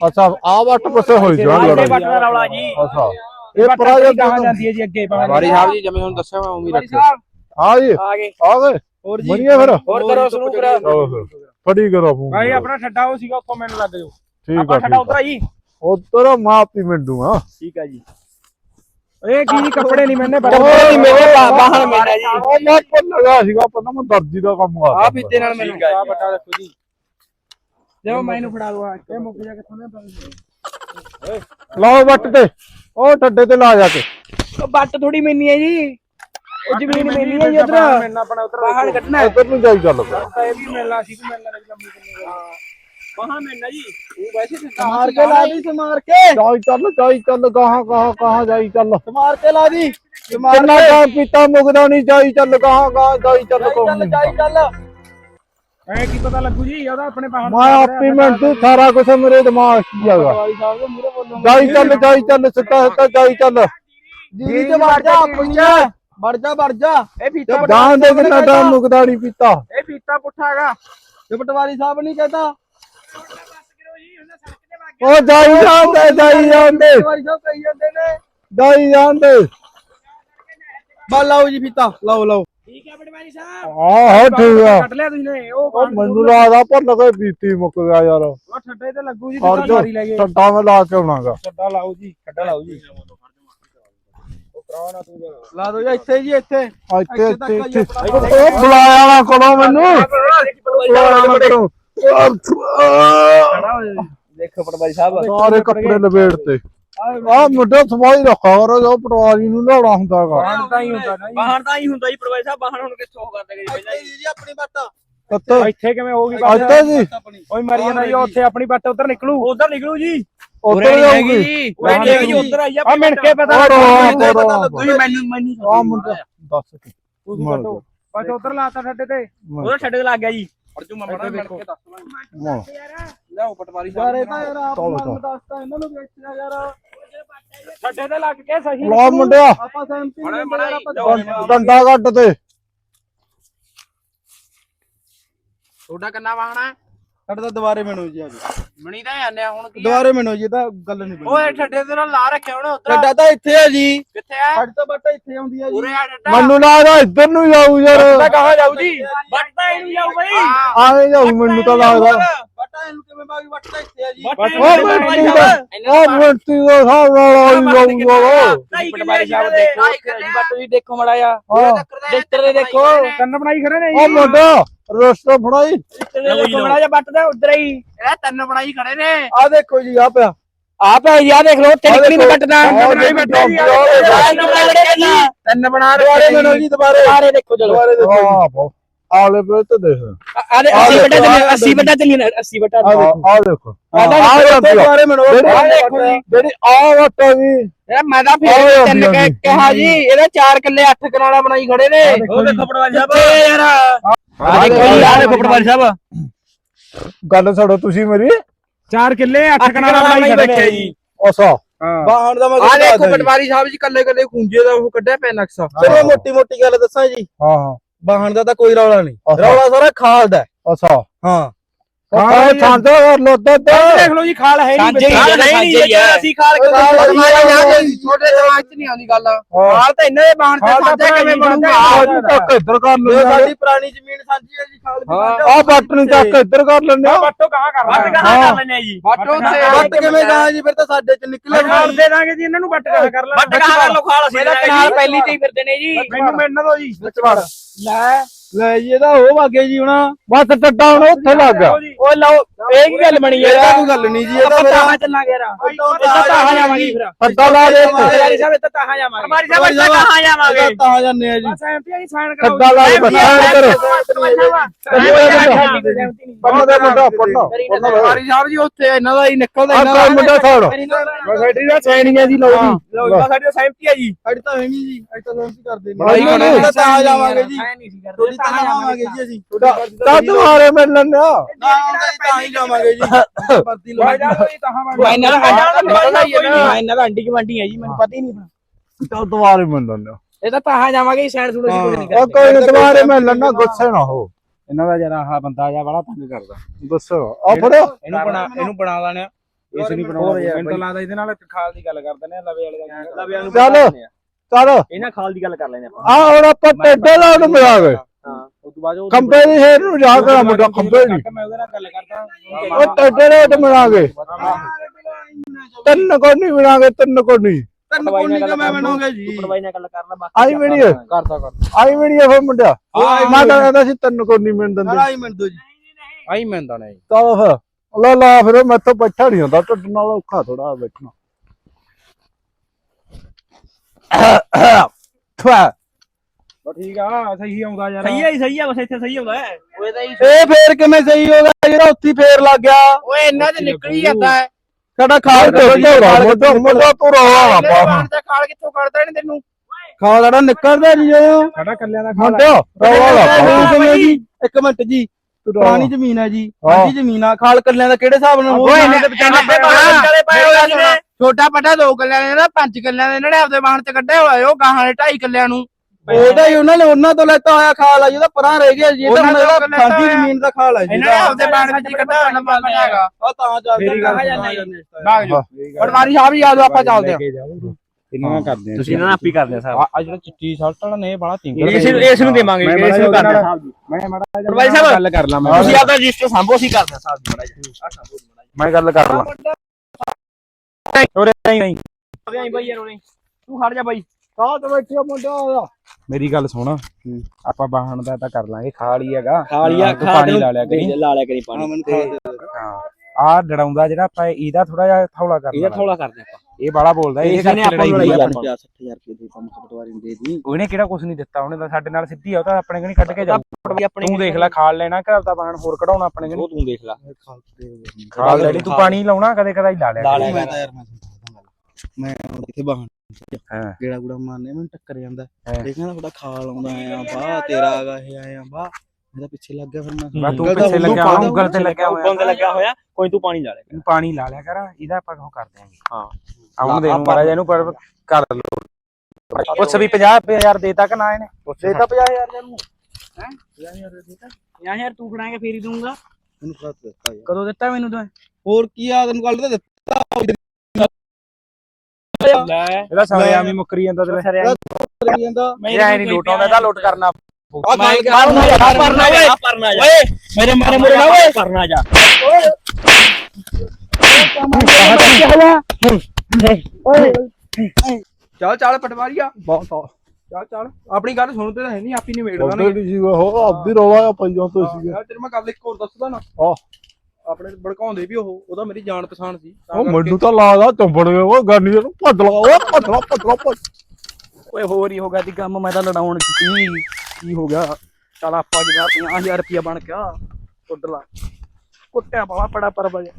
ਅੱਛਾ ਆ ਵੱਟ ਪਾਸੇ ਹੋਈ ਜਾਣ ਆਹ ਲੜਾਈ। ਬੱਟ ਦਾ ਰੌਲਾ ਜੀ। ਅੱਛਾ। ਇਹ ਪਰਾ ਕਹਾਂ ਜਾਂਦੀ ਹੈ ਜੀ ਅੱਗੇ ਵਾਰੀ ਸਾਹਿਬ ਜੀ ਜਿਵੇਂ ਹੁਣ ਦੱਸਿਆ ਮੈਂ ਭਾਈ ਸਾਹਿਬ। ਆ ਜੀ। ਆ ਗਏ। ਆ ਗਏ। ਹੋਰ ਬਣੀਏ ਫਿਰ। ਹੋਰ ਕਰੋ ਸ਼ੁਰੂ ਕਰੋ ਫਿਰ। ਫੜੀ ਕਰੋ ਫੋਨ ਭਾਈ ਆਪਣਾ ਠੱਡਾ ਉਹ ਸੀਗਾ ਉੱਥੋਂ ਮੈਨੂੰ ਲੱਗ ਜਾਓ ਠੀਕ ਆ ਠੀਕ ਉਧਰ ਆ ਜੀ ਆ ਉਧਰ ਮਾਪੀ ਮਿੰਡੂ ਆ। ਠੀਕ ਆ ਜੀ। ਇਹ ਕੀ ਜੀ ਕੱਪੜੇ ਨਹੀਂ ਮੈਨੇ ਕੱਪੜੇ ਨੀ ਮੇਰੇ ਬਾਹਰ ਮੇਰਾ ਜੀ। ਉਹ ਮੈਂ ਕੋਲ ਲਗਾ ਸੀਗਾ ਪਤਾ ਮੈਂ ਦਰਜੀ ਦਾ ਕੰਮ ਕਰਦਾ ਆ ਪੀਤੇ ਨਾਲ ਮੈਨੂੰ ਆ ਬੱਟਾ ਦੇਖੋ ਜੀ। ਲਿਓ ਮੈਨੂੰ ਫੜਾ ਦੋ ਇਹ ਮੁੱਕ ਜਾ ਕਿੱਥੋਂ ਨੇ ਲਾਓ ਵੱਟ ਤੇ। ਉਹ ਟੱਡੇ ਤੇ ਲਾ ਜਾ ਕੇ। ਉਹ ਬੱਟ ਥੋੜੀ ਮੈਨੀ ਹੈ ਜੀ। ਉਹ ਜ਼ਮੀਨ ਮੈਨੀ ਹੈ ਜੀ ਉਧਰ। ਮੈਨਾਂ ਆਪਣਾ ਉਧਰ ਬਾਹਰ ਕੱਢਣਾ ਇੱਧਰ ਨੂੰ ਜਾਈ ਚੱਲ। ਇਹ ਵੀ ਮਿਲਣਾ ਸੀ ਤੂੰ ਮਿਲਣਾ ਨਹੀਂ ਲੰਮੀ ਕਿੰਨੀ ਕਹਾਂ ਮੈਂ ਨਾ ਜੀ। ਉਹ ਵੈਸੇ ਮਾਰ ਕੇ ਲਾ ਦੀ ਮਾਰ ਕੇ। ਜਾਈ ਚੱਲ ਜਾਈ ਚੱਲ ਗਾਹਾਂ ਗਾਹਾਂ ਗਾਹਾਂ ਜਾਈ ਚੱਲ। ਮਾਰ ਕੇ ਲਾ ਦੀ। ਕਿੰਨਾ ਕਾ। ਪੀਤਾ ਮੁਗਦਾ ਨਹੀਂ ਜਾਈ ਚੱਲ ਗਾਹਾਂ ਗਾਹਾਂ ਜਾਈ ਚੱਲ ਕੋਈ ਜਾਈ ਚੱਲ। ਐ ਕੀ ਪਤਾ ਲੱਗੂ ਜੀ ਉਹਦਾ ਆਪਣੇ ਬਾਹਰ ਮੈਂ ਆਪੀ ਮਿੰਟੂ ਸਾਰਾ ਕੁਝ ਮੇਰੇ ਦਿਮਾਗ 'ਚ ਹੀ ਹੈਗਾ। ਜਾਈ ਚੱਲ ਜਾਈ ਚੱਲ ਸਿੱਧਾ ਸਿੱਧਾ ਜਾਈ ਚੱਲ। ਜੀ ਤੇ ਵੜ ਜਾ ਆਪਣੀ ਵੜ ਜਾ ਵੜ ਜਾ। ਇਹ ਫੀਤਾ ਜਾਣ ਦੇ ਕਿੰਨਾ ਟਾਈਮ ਮੁਗਦਾ ਨਹੀਂ ਪੀਤਾ। ਇਹ ਫੀਤਾ ਪੁੱਠਾ ਹੈਗਾ। ਤੇ ਪਟਵਾਰੀ ਸਾਹਿਬ ਨਹੀਂ ਕਹਿੰਦਾ ਉਹ ਜਾਈ ਜਾਂਦੇ ਜਾਈ ਜਾਂਦੇ। ਪਟਵਾਰੀ ਸਾਹਿਬ ਕਹੀ ਜਾਂਦੇ ਨੇ। ਜਾਈ ਜਾਂਦੇ। ਬਾ ਲਾਓ ਜੀ ਫੀਤਾ। ਲਾਓ ਲਾਓ। ਠੀਕ ਹੈ ਪਟਵਾਰੀ ਸਾਹਿਬ? ਆਹੋ ਠੀਕ ਆ। ਕੱਟ ਲਿਆ ਤੁਸੀਂ ਨੇ ਉਹ ਉਹ ਮੈਨੂੰ ਲੱਗਦਾ ਪਰ ਲਗੇ ਪੀਤੀ ਮੁੱਕ ਗਿਆ ਯਾਰ। ਉਹ ਠੱਡੇ ਤੇ ਲੱਗੂ ਜੀ ਜਿੱਦਾਂ ਜੋ ਲੈ ਗਏ। ਟੱਡਾ ਮੈਂ ਲਾ ਕੇ ਆਉਣਾਗਾ। ਠੱਡਾ ਲਾਓ ਜੀ ਠੱਡਾ ਲਾਓ ਜੀ। ਲਾ ਦੋ ਜੀ ਇੱਥੇ ਜੀ ਇੱਥੇ। ਇੱਥੇ ਇੱਥੇ ਇੱਥੇ ਉਹ ਬੁਲਾਇਆ ਨਾ ਕੋਲੋਂ ਮੈਨੂੰ। ਬੁਲਾਇਆ ਨਾ ਕਰੋ ਦੇਖੋ ਪਟਵਾਰੀ ਸਾਹਿਬ। ਸਾਰੇ ਕੱਪੜੇ ਲਪੇਟ ਤੇ। ਆ ਮੁੰਡਾ ਸਫ਼ਾਈ ਰੱਖਾ ਔਰ ਜੋ ਪਟਵਾਰੀ ਨੂੰ ਲਾਉਣਾ ਹੁੰਦਾਗਾ। ਬਾਹਰ ਤਾਂ ਹੀ ਹੁੰਦਾ ਨਾ ਜੀ। ਬਾਹਰ ਤਾਂ ਹੀ ਹੁੰਦਾ ਜੀ ਪਟਵਾਰੀ ਸਾਹਿਬ ਬਾਹਰ ਹੁਣ ਕਿੱਥੋਂ ਕਰਦੇ ਜੀ ਪਹਿਲਾਂ ਜੀ? ਆਪਣੀ ਬੱਟ ਇੱਥੇ? ਇੱਥੇ ਕਿਵੇਂ ਹੋਊਗੀ ਇੱਥੇ ਜੀ। ਆਪਣੀ ਓਏ ਮਰੀ ਜਾਂਦਾ ਜੀ ਉੱਥੇ ਆਪਣੀ ਬੱਟ ਉਧਰ ਨਿਕਲੂ। ਉਧਰ ਨਿਕਲੂ ਜੀ। ਉੱਥੇ ਜਾਊਗੀ। ਜੀ। ਉਰੇ ਨਹੀਂ ਹੈਗੀ ਜੀ ਉਧਰ ਆਈ ਆ ਮਿਣ ਕੇ ਪਤਾ ਔਰ ਲੱਗੂ ਔਰ ਤੁਸੀਂ ਮੈਨੂੰ ਮੈਨੂੰ ਆ ਮੁੰਡਾ। ਦੱਸ ਕੀ। ਤੁਸੀਂ ਕੱਢੋ ਬਸ ਉਧਰ ਲਾਤਾ ਠੱਡੇ ਤੇ। ਉਧਰ ਛੱਡ ਕੇ ਲੱਗ ਗਿਆ ਜੀ। ਅਰਜੂ ਮੈਂ ਬੜਾ ਮਿਲ ਕੇ ਦੱਸ। ਲਿਆਓ ਪਟਵਾਰੀ ਯਾਰ ਇਹ ਸਾਹਿਬ ਤਾਂ ਯਾਰ ਆਪ ਚਲੋ, ਚਲੋ। ਦੱਸਦਾ ਇਹਨਾਂ ਨੂੰ ਵੇਚਣਾ ਯਾਰ। ਠੱਡੇ ਤੇ ਲੱਗ ਕੇ ਸਹੀ। ਲਾ ਮੁੰਡਿਆ। ਆਪਾਂ ਸਹਿਮਤੀ ਨਹੀਂ ਦਿੰਦੇ ਯਾਰ ਆਪਾਂ ਡੰ- ਡੰਡਾ ਕੱਢ ਤੇ। ਤੁਹਾਡਾ ਕੰਨਾ ਵਾਹਣਾ ਸਾਡਾ ਤਾਂ ਦੁਬਾਰੇ ਮੈਨੂੰ ਜੀ ਅੱਜ। ਮਣੀ ਤਾਂ ਆਨੇ ਹੁਣ ਕੀ ਦੁਬਾਰੇ ਮੈਨੂੰ ਜੀ ਤਾਂ ਗੱਲ ਨਹੀਂ ਬਣੀ ਓਏ ਠੱਡੇ ਤੇ ਨਾਲ ਲਾ ਰੱਖਿਆ ਹੁਣ ਉਧਰ। ਸਾਡਾ ਤਾਂ ਇੱਥੇ ਆ ਜੀ। ਕਿੱਥੇ ਆ? ਸਾਡੀ ਤਾਂ ਬੱਟ ਇੱਥੇ ਆਉਂਦੀ ਆ ਜੀ। ਉਰੇ ਆ ਮੈਨੂੰ ਲੱਗਦਾ ਇੱਧਰ ਨੂੰ ਜਾਊ ਯਾਰ। ਕਹਾਂ ਜਾਊ ਜੀ ਬੱਟਾ ਇਹਨੂੰ ਜਾਊ ਬਈ। ਆਏ ਜਾਊ ਮੈਨੂੰ ਤਾਂ ਲੱਗਦਾ। ਬੱਟਾ ਇਹਨੂੰ ਕਿਵੇਂ ਬਾਗੀ ਤਾਂ ਇੱਥੇ ਆ ਜੀ? ਉਹ ਮਿੰਟੀ ਦਾ ਉਹ ਮਿੰਟੀ ਦਾ ਹਿਸਾਬ ਨਾਲ ਆਈ ਜਾਊਗਾ ਪਟਵਾਰੀ ਸਾਹਿਬ ਦੇਖੋ ਜੀ? ਬੱਟ ਵੀ ਦੇਖੋ ਮੜਾ ਆ ਹਾਂ। ਡਿਕਟਰ ਦੇ ਦੇਖੋ ਕੰਨ ਬਣਾਈ ਖੜੇ ਨੇ ਉਹ ਮੁੰਡਾ ਰਸਤਾ ਫੜਾਈ ਦੇਖੋ ਮੜਾ ਜਾ ਬੱਟ ਦਾ ਉਧਰ ਹੀ ਇਹ ਤਿੰਨ ਬਣਾਈ ਖੜੇ ਨੇ। ਆ ਦੇਖੋ ਜੀ ਆ ਪਿਆ। ਆਪ ਯਾ ਦੇਖ ਲੋ ਤੇ ਨਿਕਲੀ ਮੈਂ ਕੱਟਦਾ ਆਹ ਦੇਖੀ ਬੈਠੇ ਜੀ, ਆਹ ਦੇਖੋ। ਤਿੰਨ ਬਣਾ ਦੁਬਾਰੇ ਮੈਨੂੰ ਜੀ ਦੁਬਾਰੇ। ਸਾਰੇ ਦੇਖੋ ਚਲੋ ਦੁਬਾਰੇ ਦੇਖੋ ਆਲੇ ਤੇ ਦੇਖ। ਆਲੇ 80 ਬਟਾ ਚੱਲੀ 80 ਬਟਾ ਚੱਲੀ 80 ਬਟਾ ਆ ਦੇਖੋ। ਆ ਦੇਖੋ ਆ ਆ ਦੇਖੋ। ਜੀ ਜਿਹੜੀ ਆ ਵਟਾ ਜੀ। ਯਾਰ ਮੈਂ ਤਾਂ ਫਿਰ ਤਿੰਨ ਕਹਿ- ਕਿਹਾ ਜੀ ਇਹਦਾ ਚਾਰ ਕਿੱਲੇ 8 ਕਨਾਲਾ ਬਣਾਈ ਖੜੇ ਨੇ। ਉਹ ਦੇਖੋ ਪਟਵਾਰੀ ਸਾਹਿਬ। ਯਾਰ? ਆ ਦੇਖੋ ਜੀ। ਆ ਦੇਖੋ ਪਟਵਾਰੀ ਸਾਹਿਬ। ਗੱਲ ਛੱਡੋ ਤੁਸੀਂ ਮੇਰੀ। ਚਾਰ ਕਿੱਲੇ 8 ਕਨਾਲਾਂ ਬਣਾਈ ਖੜੇ ਨੇ। ਜੀ। ਅਸਾ ਹਾਂ। ਬਾਹਣ ਦਾ ਮੈਂ ਆ ਦੇਖੋ। ਪਟਵਾਰੀ ਸਾਹਿਬ ਜੀ ਕੱਲੇ ਕੱਲੇ ਖੁੰਝੇ ਦਾ ਉਹ ਕੱਢਿਆ ਪਿਆ ਨਕਸ਼ਾ। ਚਲੋ ਮੋਟੀ ਮੋਟੀ ਗੱਲ ਦੱਸਾਂ ਜੀ। ਹਾਂ ਹਾਂ। ਬਾਹਣ ਦਾ ਤਾਂ ਕੋਈ ਰੌਲਾ ਨਹੀਂ ਅੱਛਾ। ਰੌਲਾ ਸਾਰਾ ਖਾਲ ਦਾ ਹੈ। ਅਸਾ ਹਾਂ ਹਾਂ ਛਾਂਦਾ ਕਰ ਲੋ ਤੇ। ਦੇਖ ਲਓ ਜੀ ਖਾਲ ਹੈ ਨਹੀਂ ਸਾਂਝੇ ਹੀ ਵਿੱਚ। ਆ, ਸਾਂਝੇ ਹੀ ਆ। ਅਸੀਂ ਖਾਲ ਛੋਟੇ ਦਿਮਾਗ 'ਚ ਨਹੀਂ ਆਉਂਦੀ ਗੱਲ। ਹਾਲ ਤਾਂ ਇਹਨਾਂ ਦੇ ਬਾਣ ਤੇ ਤਾਂ ਸਾਂਝਾ ਕਿਵੇਂ ਬਣੂਗਾ ਚੱਕ ਇੱਧਰ ਕਰ ਇਹ ਲੈਂਦੇ ਸਾਡੀ ਪੁਰਾਣੀ ਜ਼ਮੀਨ ਸਾਂਝੀ ਹੈ ਜੀ ਖਾਲ ਦੀ ਹਾਂ। ਆ ਬੱਟ ਨੂੰ ਚੱਕ ਇੱਧਰ ਕਰ ਲੈਂਦੇ ਆ। ਬੱਟੋ ਕਹਾਂ ਕਰ ਰਹੇ ਕਹਾਂ। ਕਰ ਲੈਣੇ ਜੀ। ਵੱਟ ਉੱਥੇ ਵੱਟ ਕਿਵੇਂ ਗਾਂ ਜੀ ਫਿਰ ਤਾਂ ਸਾਡੇ ਚ ਨਿਕਲੇ ਖਾਲ ਦੇ ਦਾਂਗੇ ਜੀ ਇਹਨਾਂ ਨੂੰ ਬੱਟ ਕਹਾਂ ਕਰ ਲੈ ਕਹਾਂ ਕਰ ਲੋ ਖਾਲ ਅਸੀਂ। ਇਹਦਾ ਕਨਾਲ ਪਹਿਲੀ ਤੇ ਹੀ ਫਿਰਦੇ ਨੇ ਜੀ। ਮੈਨੂੰ ਮਿਲਣ ਦੋ ਜੀ। ਵਿੱਚ ਵੜ। ਲੈ। ਲੈ ਜੀ ਇਹਦਾ ਉਹ ਵਾਗੇ ਜੀ ਹੁਣ। ਬਸ ਟੱਡਾ ਹੁਣ ਉੱਥੇ ਲੱਗ ਗਿਆ। ਓਏ ਲਓ ਇਹ ਕੀ ਗੱਲ ਬਣੀ ਯਾਰ ਕੋਈ ਗੱਲ ਨਹੀਂ ਜੀ ਇਹ ਆਪਾਂ ਤਾਂ ਤਾਹਾਂ ਚੱਲਾਂਗੇ ਯਾਰ। ਮੇਰਾ ਇੱਥੇ ਤਾਹਾਂ ਜਾਵਾਂਗੇ ਫਿਰ। ਟੱਡਾ ਲਾ ਦੇ ਇੱਥੇ। ਪਟਵਾਰੀ ਸਾਹਿਬ ਇੱਥੇ ਤਾਹਾਂ ਜਾਵਾਂਗੇ। ਪਟਵਾਰੀ ਸਾਹਿਬ ਇੱਥੇ ਤਾਹਾਂ ਜਾਵਾਂਗੇ। ਤਾਂ ਜਾਂਦੇ ਆ ਜੀ। ਬਸ ਐਮਪੀ ਆਈ ਸਾਈਨ ਕਰਾਓ ਟੱਡਾ ਲਾ ਦੇ ਬਸਾਨ ਕਰੋ। ਪੰਨਾ ਦਾ ਮੁੰਡਾ। ਪੰਨਾ ਦਾ ਸਾਹਿਬ ਜੀ ਉੱਥੇ ਇਹਨਾਂ ਦਾ ਹੀ ਨਿਕਲਦਾ ਆ ਕੋਈ ਮੁੰਡਾ ਸਾਡੀ। ਦਾ ਸਾਈਨਿੰਗ ਹੈ ਜੀ ਲਓ ਜੀ। ਲਓ ਜੀ। ਸਾਡੀ ਸਹਿਮਤੀ ਹੈ ਜੀ। ਸਾਡੀ ਤਾਂ ਹੈ ਨਹੀਂ ਜੀ ਅਸੀਂ ਤਾਂ ਲੋਨ ਕਰਦੇ ਨਹੀਂ ਖੜੇ। ਅਸੀਂ ਤਾਂ ਜਾਵਾਂਗੇ ਜੀ। ਨਹੀਂ ਸੀ ਥੋੜੀ ਤਾਂ ਜਾਵਾਂਗੇ ਜੀ ਅਸੀਂ। ਤਾਂ ਦੁਆਰੇ ਮਿਲਣ ਆ ਨਾ ਆਉਂਦਾ ਤਾਂ ਹੀ ਜਾਵਾਂਗੇ ਜੀ। ਪਰਦੀ [laughs] ਲੋ ਭਾਈ ਜਾ ਲਓ ਜੀ ਤਹਾਂ ਮੈਂ ਇਹਨਾਂ ਦਾ ਨਿਕਲਦਾ ਹੀ ਨਾ ਦਾ ਜੀ ਮੈਨੂੰ ਪਤਾ ਹੀ ਨਹੀਂ ਤਾਂ ਦੁਆਰੇ ਮਿਲਣ ਆ ਇਹ ਤਾਂ ਤਾਹਾਂ ਜਾਵਾਂਗੇ ਸਾਈਡ ਸੁਣ ਅਸੀਂ ਕੁਝ ਨਹੀਂ ਉਹ ਕੋਈ ਨੀ, ਦੁਆਰੇ ਮਿਲਣ ਨਾ ਗੁੱਸੇ ਨਾ ਹੋ। ਇਹਨਾਂ ਦਾ ਜਰਾ ਆਹ ਬੰਦਾ ਜਾ ਬੜਾ ਤੰਗ ਕਰਦਾ। ਦੱਸੋ ਆ ਫੜੋ। ਇਹਨੂੰ ਬਣਾ ਇਹਨੂੰ ਬਣਾ ਲੈਣੇ ਇਸ ਨਹੀਂ ਬਣਾਉਣਾ। ਮੈਨੂੰ ਤਾਂ ਲੱਗਦਾ ਇਹਦੇ ਨਾਲ ਖਾਲ ਦੀ ਗੱਲ ਕਰਦੇ ਨੇ ਲਵੇ ਵਾਲੇ ਦਾ। ਲਵੇ ਵਾਲੇ ਚੱਲ ਚੱਲ। ਇਹਨਾਂ ਖਾਲ ਦੀ ਗੱਲ ਕਰ ਲੈਣੇ ਆਪਾਂ। ਆ ਹੁਣ ਆਪਾਂ ਟੱਡੇ ਦਾ ਉਹਨੂੰ ਮਿਲਾ ਗਏ ਉਸ ਤੋਂ ਬਾਅਦ ਉਹ ਖੰਬੇ ਦੀ ਨੂੰ ਜਾ ਕੇ ਮੁੰਡਾ ਖੰਬੇ ਦੀ। ਮੈਂ ਉਹਦੇ ਨਾਲ ਗੱਲ ਕਰਦਾ। ਉਹ ਟੱਡੇ ਦੇ ਮਿਲਾ ਗਏ ਤਿੰਨ ਕੋ ਨਹੀਂ ਮਿਲਾ ਗਏ ਤਿੰਨ ਕੋ ਨਹੀਂ। ਤੈਨੂੰ ਕੋਈ ਨਹੀਂ ਮੈਂ ਬਣਾਉਂਗਾ ਜੀ। ਪਟਵਾਰੀ ਨਾਲ ਗੱਲ ਕਰਨਾ ਬਾਕੀ ਆਈ ਹੈ ਕਰਦਾ ਕਰ ਆਈ ਹੈ ਫਿਰ ਮੁੰਡਾ ਮੈਂ ਤਾਂ ਕਹਿੰਦਾ ਸੀ ਤਿੰਨ ਕੋ ਨਹੀਂ ਮਿਲ ਦਿੰਦੇ। ਲੜਾਈ ਮਿੰਟ ਦੋ ਜੀ। ਆਈ ਮੈਂਦਾ ਨਹੀਂ। ਫਿਰ। ਲਾ ਲਾ ਫਿਰ ਮੈਥੋਂ ਬੈਠਾ ਨਹੀਂ ਹੁੰਦਾ। ਢਿੱਡ ਨਾਲ ਔਖਾ ਥੋੜਾ ਬੈਠਣਾ। [coughs] ਥਵਾ ਠੀਕ ਆ ਸਹੀ ਆਉਂਦਾ ਯਾਰ। ਸਹੀ ਹੈ ਸਹੀ ਹੈ ਬਸ ਇੱਥੇ ਸਹੀ ਹੁੰਦਾ ਹੈ। ਓਏ ਤਾਂ ਇਹ ਫੇਰ ਕਿਵੇਂ ਸਹੀ ਹੋ? ਗਿਆ ਜਿਹੜਾ ਉੱਥੇ ਫੇਰ ਲੱਗ ਗਿਆ। ਓਏ ਇਹਨਾਂ ਤੇ ਨਿਕਲ ਹੀ ਜਾਂਦਾ ਹੈ। ਸਾਡਾ ਖਾਲ ਤੇ ਮੋਟਾ ਤੂੰ ਨਾ ਪਾ। ਦਾ ਖਾਲ ਕਿੱਥੋਂ ਕੱਢਦਾ ਇਹਨੇ ਤੈਨੂੰ? ਖਾਲ ਸਾਡਾ ਨਿਕਲਦਾ ਨਹੀਂ ਜਦੋਂ ਸਾਡਾ ਕੱਲਿਆਂ ਦਾ ਨਾ ਪਾ। ਕਿਵੇਂ ਜੀ। ਇੱਕ ਮਿੰਟ ਜੀ। ਤੂੰ ਪੁਰਾਣੀ ਜ਼ਮੀਨ ਹੈ ਜੀ। ਹਾਂ। ਸਾਡੀ ਜ਼ਮੀਨ ਆ। ਖਾਲ ਕੱਲਿਆਂ ਦਾ ਕਿਹੜੇ ਹਿਸਾਬ ਨਾਲ ਓਏ ਹੋਊਗਾ? ਇਹਨੇ ਵਿਚਾਰੇ ਬਾਹਰ ਪਏ ਹੋਏ ਨੇ ਛੋਟਾ ਪੱਟਾ ਦੋ ਕਿੱਲਿਆਂ ਨੇ ਨਾ ਪੰਜ ਕਿੱਲਿਆਂ ਨੇ ਇਹਨਾਂ ਨੇ ਆਪਦੇ ਬਾਹਣ ਤੇ ਕੱਢਿਆ ਹੋਇਆ ਉਹ ਗਾਹਾਂ ਦੇ ਢਾਈ ਕਿੱਲਿਆਂ ਨੂੰ। ਉਹਦਾ ਹੀ ਉਹਨਾਂ ਨੇ ਉਹਨਾਂ ਤੋਂ ਲੈਤਾ ਹੋਇਆ ਖਾਲ ਆ ਜਿਹਦਾ ਪਰਾਂ ਰਹਿ ਗਿਆ ਜੀ ਤਾਂ ਹੁਣ ਜਿਹੜਾ ਸਾਡੀ। ਜ਼ਮੀਨ ਦਾ ਖਾਲ ਹੈ ਜੀ। ਇਹਨਾਂ ਨੇ ਆਪਦੇ ਬਾਹਣ ਵਿੱਚ ਹੀ ਕੱਢਿਆ ਹੋਇਆ ਲੰਬਾ ਹੈਗਾ? ਆ ਤਾਂ ਜਾ ਮੇਰੀ ਗੱਲ ਭਾਗ ਜੋ। ਪਟਵਾਰੀ ਸਾਹਿਬ ਹੀ ਆ ਜਾਓ ਆਪਾਂ ਚੱਲਦੇ ਆ ਇਹਨਾਂ ਨਾਲ ਕਰਦੇ ਆ ਤੁਸੀਂ ਇਹਨਾਂ ਨਾਲ ਆਪੀ ਕਰਦੇ ਆ ਸਾਹਿਬ। ਆ ਜਿਹੜਾ ਚਿੱਟੀ ਸ਼ਰਟ ਵਾਲਾ ਨੇ ਇਹ ਬੜਾ ਤਿੰਗਰ ਇਸ ਨੂੰ ਇਸ ਨੂੰ ਦੇਵਾਂਗੇ ਮੈਂ ਇਸ ਨੂੰ ਮਾੜਾ ਕਰਦੇ ਆ ਸਾਹਿਬ ਜੀ ਮੈਂ ਮਾੜਾ ਪਟਵਾਰੀ ਸਾਹਿਬ, ਗੱਲ ਕਰ ਲਾਂ ਮੈਂ ਤੁਸੀਂ ਆਪਦਾ ਰਜਿਸਟਰ ਸੰਭੋ ਅਸੀਂ ਕਰਦੇ ਆ ਸਾਹਿਬ ਜੀ ਬੜਾ ਜੀ ਮੈਂ ਗੱਲ ਕਰ ਲਾਂ। ਉਰੇ ਨਹੀਂ ਨਹੀਂ। ਆ ਬਾਈ ਯਾਰ ਉਰੇ ਤੂੰ ਖੜ ਜਾ ਬਾਈ। ਕਾਹ ਤੇ ਬੈਠਿਆ ਮੁੰਡਾ ਮੇਰੀ ਗੱਲ ਸੁਣ। ਆਪਾਂ ਬਾਹਣ ਦਾ ਤਾਂ ਕਰ ਲਾਂਗੇ ਖਾਲ ਹੀ ਹੈਗਾ। ਖਾਲੀਆ ਪਾਣੀ ਲਾ ਲਿਆ ਕਰੀ। ਲਾ ਲਿਆ ਕਰੀ ਪਾਣੀ। ਮੈਨੂੰ ਖਾਲ ਦੇ ਹਾਂ ਆ ਡੜਾਉਂਦਾ ਜਿਹੜਾ ਆਪਾਂ ਇਹਦਾ ਥੋੜਾ ਜਿਹਾ ਥੌਲਾ ਕਰ ਇਹਦਾ ਥੋੜਾ ਕਰਦੇ ਆਪਾਂ। ਇਹ ਬਾਲਾ ਬੋਲਦਾ ਇਹਨੇ ਕਰਕੇ ਆਪਾਂ ਨੂੰ ਲੜਾਈ ਹੋਈ ਲੜਾਈ ਆਪਣੀ। 60000 ਰੁਪਏ ਦੇ ਕੰਮ ਪਟਵਾਰੀ ਨੂੰ ਦੇ ਦੀ ਉਹਨੇ ਕਿਹੜਾ ਕੁਝ ਨਹੀਂ ਦਿੱਤਾ ਉਹਨੇ ਤਾਂ ਸਾਡੇ ਨਾਲ ਸਿੱਧੀ ਆ ਉਹ ਤਾਂ ਆਪਣੇ ਕਣੀ ਕੱਢ ਕੇ ਜਾਊ। ਪਟਵਾਰੀ ਆਪਣੇ ਤੂੰ ਦੇਖ ਲੈ ਖਾਲ ਲੈਣਾ ਘਰ ਦਾ ਬਾਹਣ ਹੋਰ ਕਢਾਉਣਾ ਆਪਣੇ ਕਣੀ ਉਹ ਤੂੰ ਦੇਖ ਲੈ। ਖਾਲ ਲੈਣੀ ਤੂੰ ਪਾਣੀ ਲਾਉਣਾ ਕਦੇ ਕਦਾਈ ਲਾ ਲਿਆ ਲਾ ਕਰੀ। ਲਿਆ। ਮੈਂ ਤਾਂ ਯਾਰ ਮੈਂ ਗੱਲ ਮੈਂ ਕਿੱਥੇ ਬਾਹਣ ਹਾਂ। ਗੇੜਾ ਗੂੜਾ ਮਾਰਨੇ ਮੈਨੂੰ ਟੱਕਰ ਜਾਂਦਾ। ਹਾਂ। ਦੇਖਿਆ ਨਾ ਤੁਹਾਡਾ ਖਾਲ ਆਉਂਦਾ ਆਇਆ ਬਾ ਤੇਰਾ ਆਗਾ ਇਹ ਆਇਆ ਬਾ ਮੈਂ ਤਾਂ ਪਿੱਛੇ ਲੱਗ ਗਿਆ ਫਿਰ ਮੈਂ। ਮੈਂ ਤੂੰ ਉਂਗਲ ਦਾ ਪਿੱਛੇ ਉੱਲੂ ਲੱਗਿਆ ਪਾ ਹੋਇਆ, ਦਿਆਂ। ਉਂਗਲ ਤੇ ਲੱਗਿਆ ਹੋਇਆ। ਉੱਪਰ ਤੇ ਲੱਗਿਆ ਹੋਇਆ ਕੋਈ ਤੂੰ ਪਾਣੀ ਲਾ ਲੈ। ਤੂੰ ਪਾਣੀ ਲਾ ਲਿਆ ਕਰ ਇਹਦਾ ਆਪਾਂ ਉਹ ਕਰ ਦਿਆਂਗੇ। ਹਾਂ। ਆਉਣ ਦੇ ਨੂੰ ਮਾਰਾ ਇਹਨੂੰ ਪਰ ਕਰ ਲੋ ਉਸ ਵੀ 50000 ਦੇਤਾ ਕਿ ਨਾ ਇਹਨੇ? ਦੇ ਤਾਂ 50000 ਦਾ ਨੂੰ ਯਾਰ ਯਾਰ ਤੂੰ ਫੜਾਏਗਾ ਫੇਰ ਹੀ ਦੂੰਗਾ ਮੈਨੂੰ ਕਦੋਂ ਦਿੱਤਾ ਮੈਨੂੰ ਤੂੰ? ਹੋਰ ਕੀ ਆ ਤੈਨੂੰ ਕੱਲ ਤਾਂ ਦਿੱਤਾ। ਲੈ। ਇਹਦਾ ਸਾਰੇ ਆਮੀ ਮੁੱਕਰੀ ਜਾਂਦਾ ਤੇ ਕਰੀ ਜਾਂਦਾ। ਇਹ ਨਹੀਂ ਲੋਟ ਆਉਂਦਾ ਇਹਦਾ ਲੋਟ ਕਰਨਾ ਆ ਮੈਂ ਗੱਲ ਪਰਨਾ ਜਾ ਪਰਨਾ ਓਏ ਪਰਨਾ ਜਾ। ਓਏ। ਮੇਰੇ ਮਾਰੇ ਮੁਰੇ ਨਾ ਓਏ। ਪਰਨਾ ਜਾ। ਚੱਲ ਚੱਲ ਪਟਵਾਰੀਆ। ਬਹੁਤ ਚੱਲ ਚੱਲ। ਆਪਣੀ ਗੱਲ ਸੁਣ ਤੇ ਹੈ ਨਹੀਂ ਆਪੀ ਨਹੀਂ ਉਹਦੇ ਨਹੀਂ ਸੀ ਉਹ ਆਪਦੀ ਆ ਪਈਆਂ ਤੋਂ ਸੀਗੇ ਯਾਰ ਤੇਰੇ ਮੈਂ ਗੱਲ ਇੱਕ ਹੋਰ ਦੱਸਦਾ ਨਾ। ਆਹ। ਆਪਣੇ ਭੜਕਾਉਂਦੇ ਵੀ ਉਹ ਉਹਦਾ ਮੇਰੀ ਜਾਣ ਪਛਾਣ ਸੀ। ਤਾਂ ਉਹ ਮੈਨੂੰ ਤਾਂ ਲੱਗਦਾ ਚੰਬੜ ਗਿਆ ਉਹ ਗਾਨੀ ਨੂੰ ਭੱਜ ਲਾ ਉਹ ਭੱਜ ਲਾ ਭੱਜ ਲਾ ਭੱਜ ਓਏ ਹੋਰ ਹੀ ਹੋ ਗਿਆ ਦੀ ਕੰਮ ਮੈਂ ਤਾਂ ਲੜਾਉਣ ਚ ਕੀ ਕੀ ਹੋ ਗਿਆ? ਚਲ ਆਪਾਂ ਜਿਹੜਾ 50000 ਰੁਪਇਆ ਬਣ ਗਿਆ ਉੱਡ ਲਾ। ਕੁੱਟਿਆ ਬਾਵਾ ਪੜਾ ਪਰ ਬਜਾ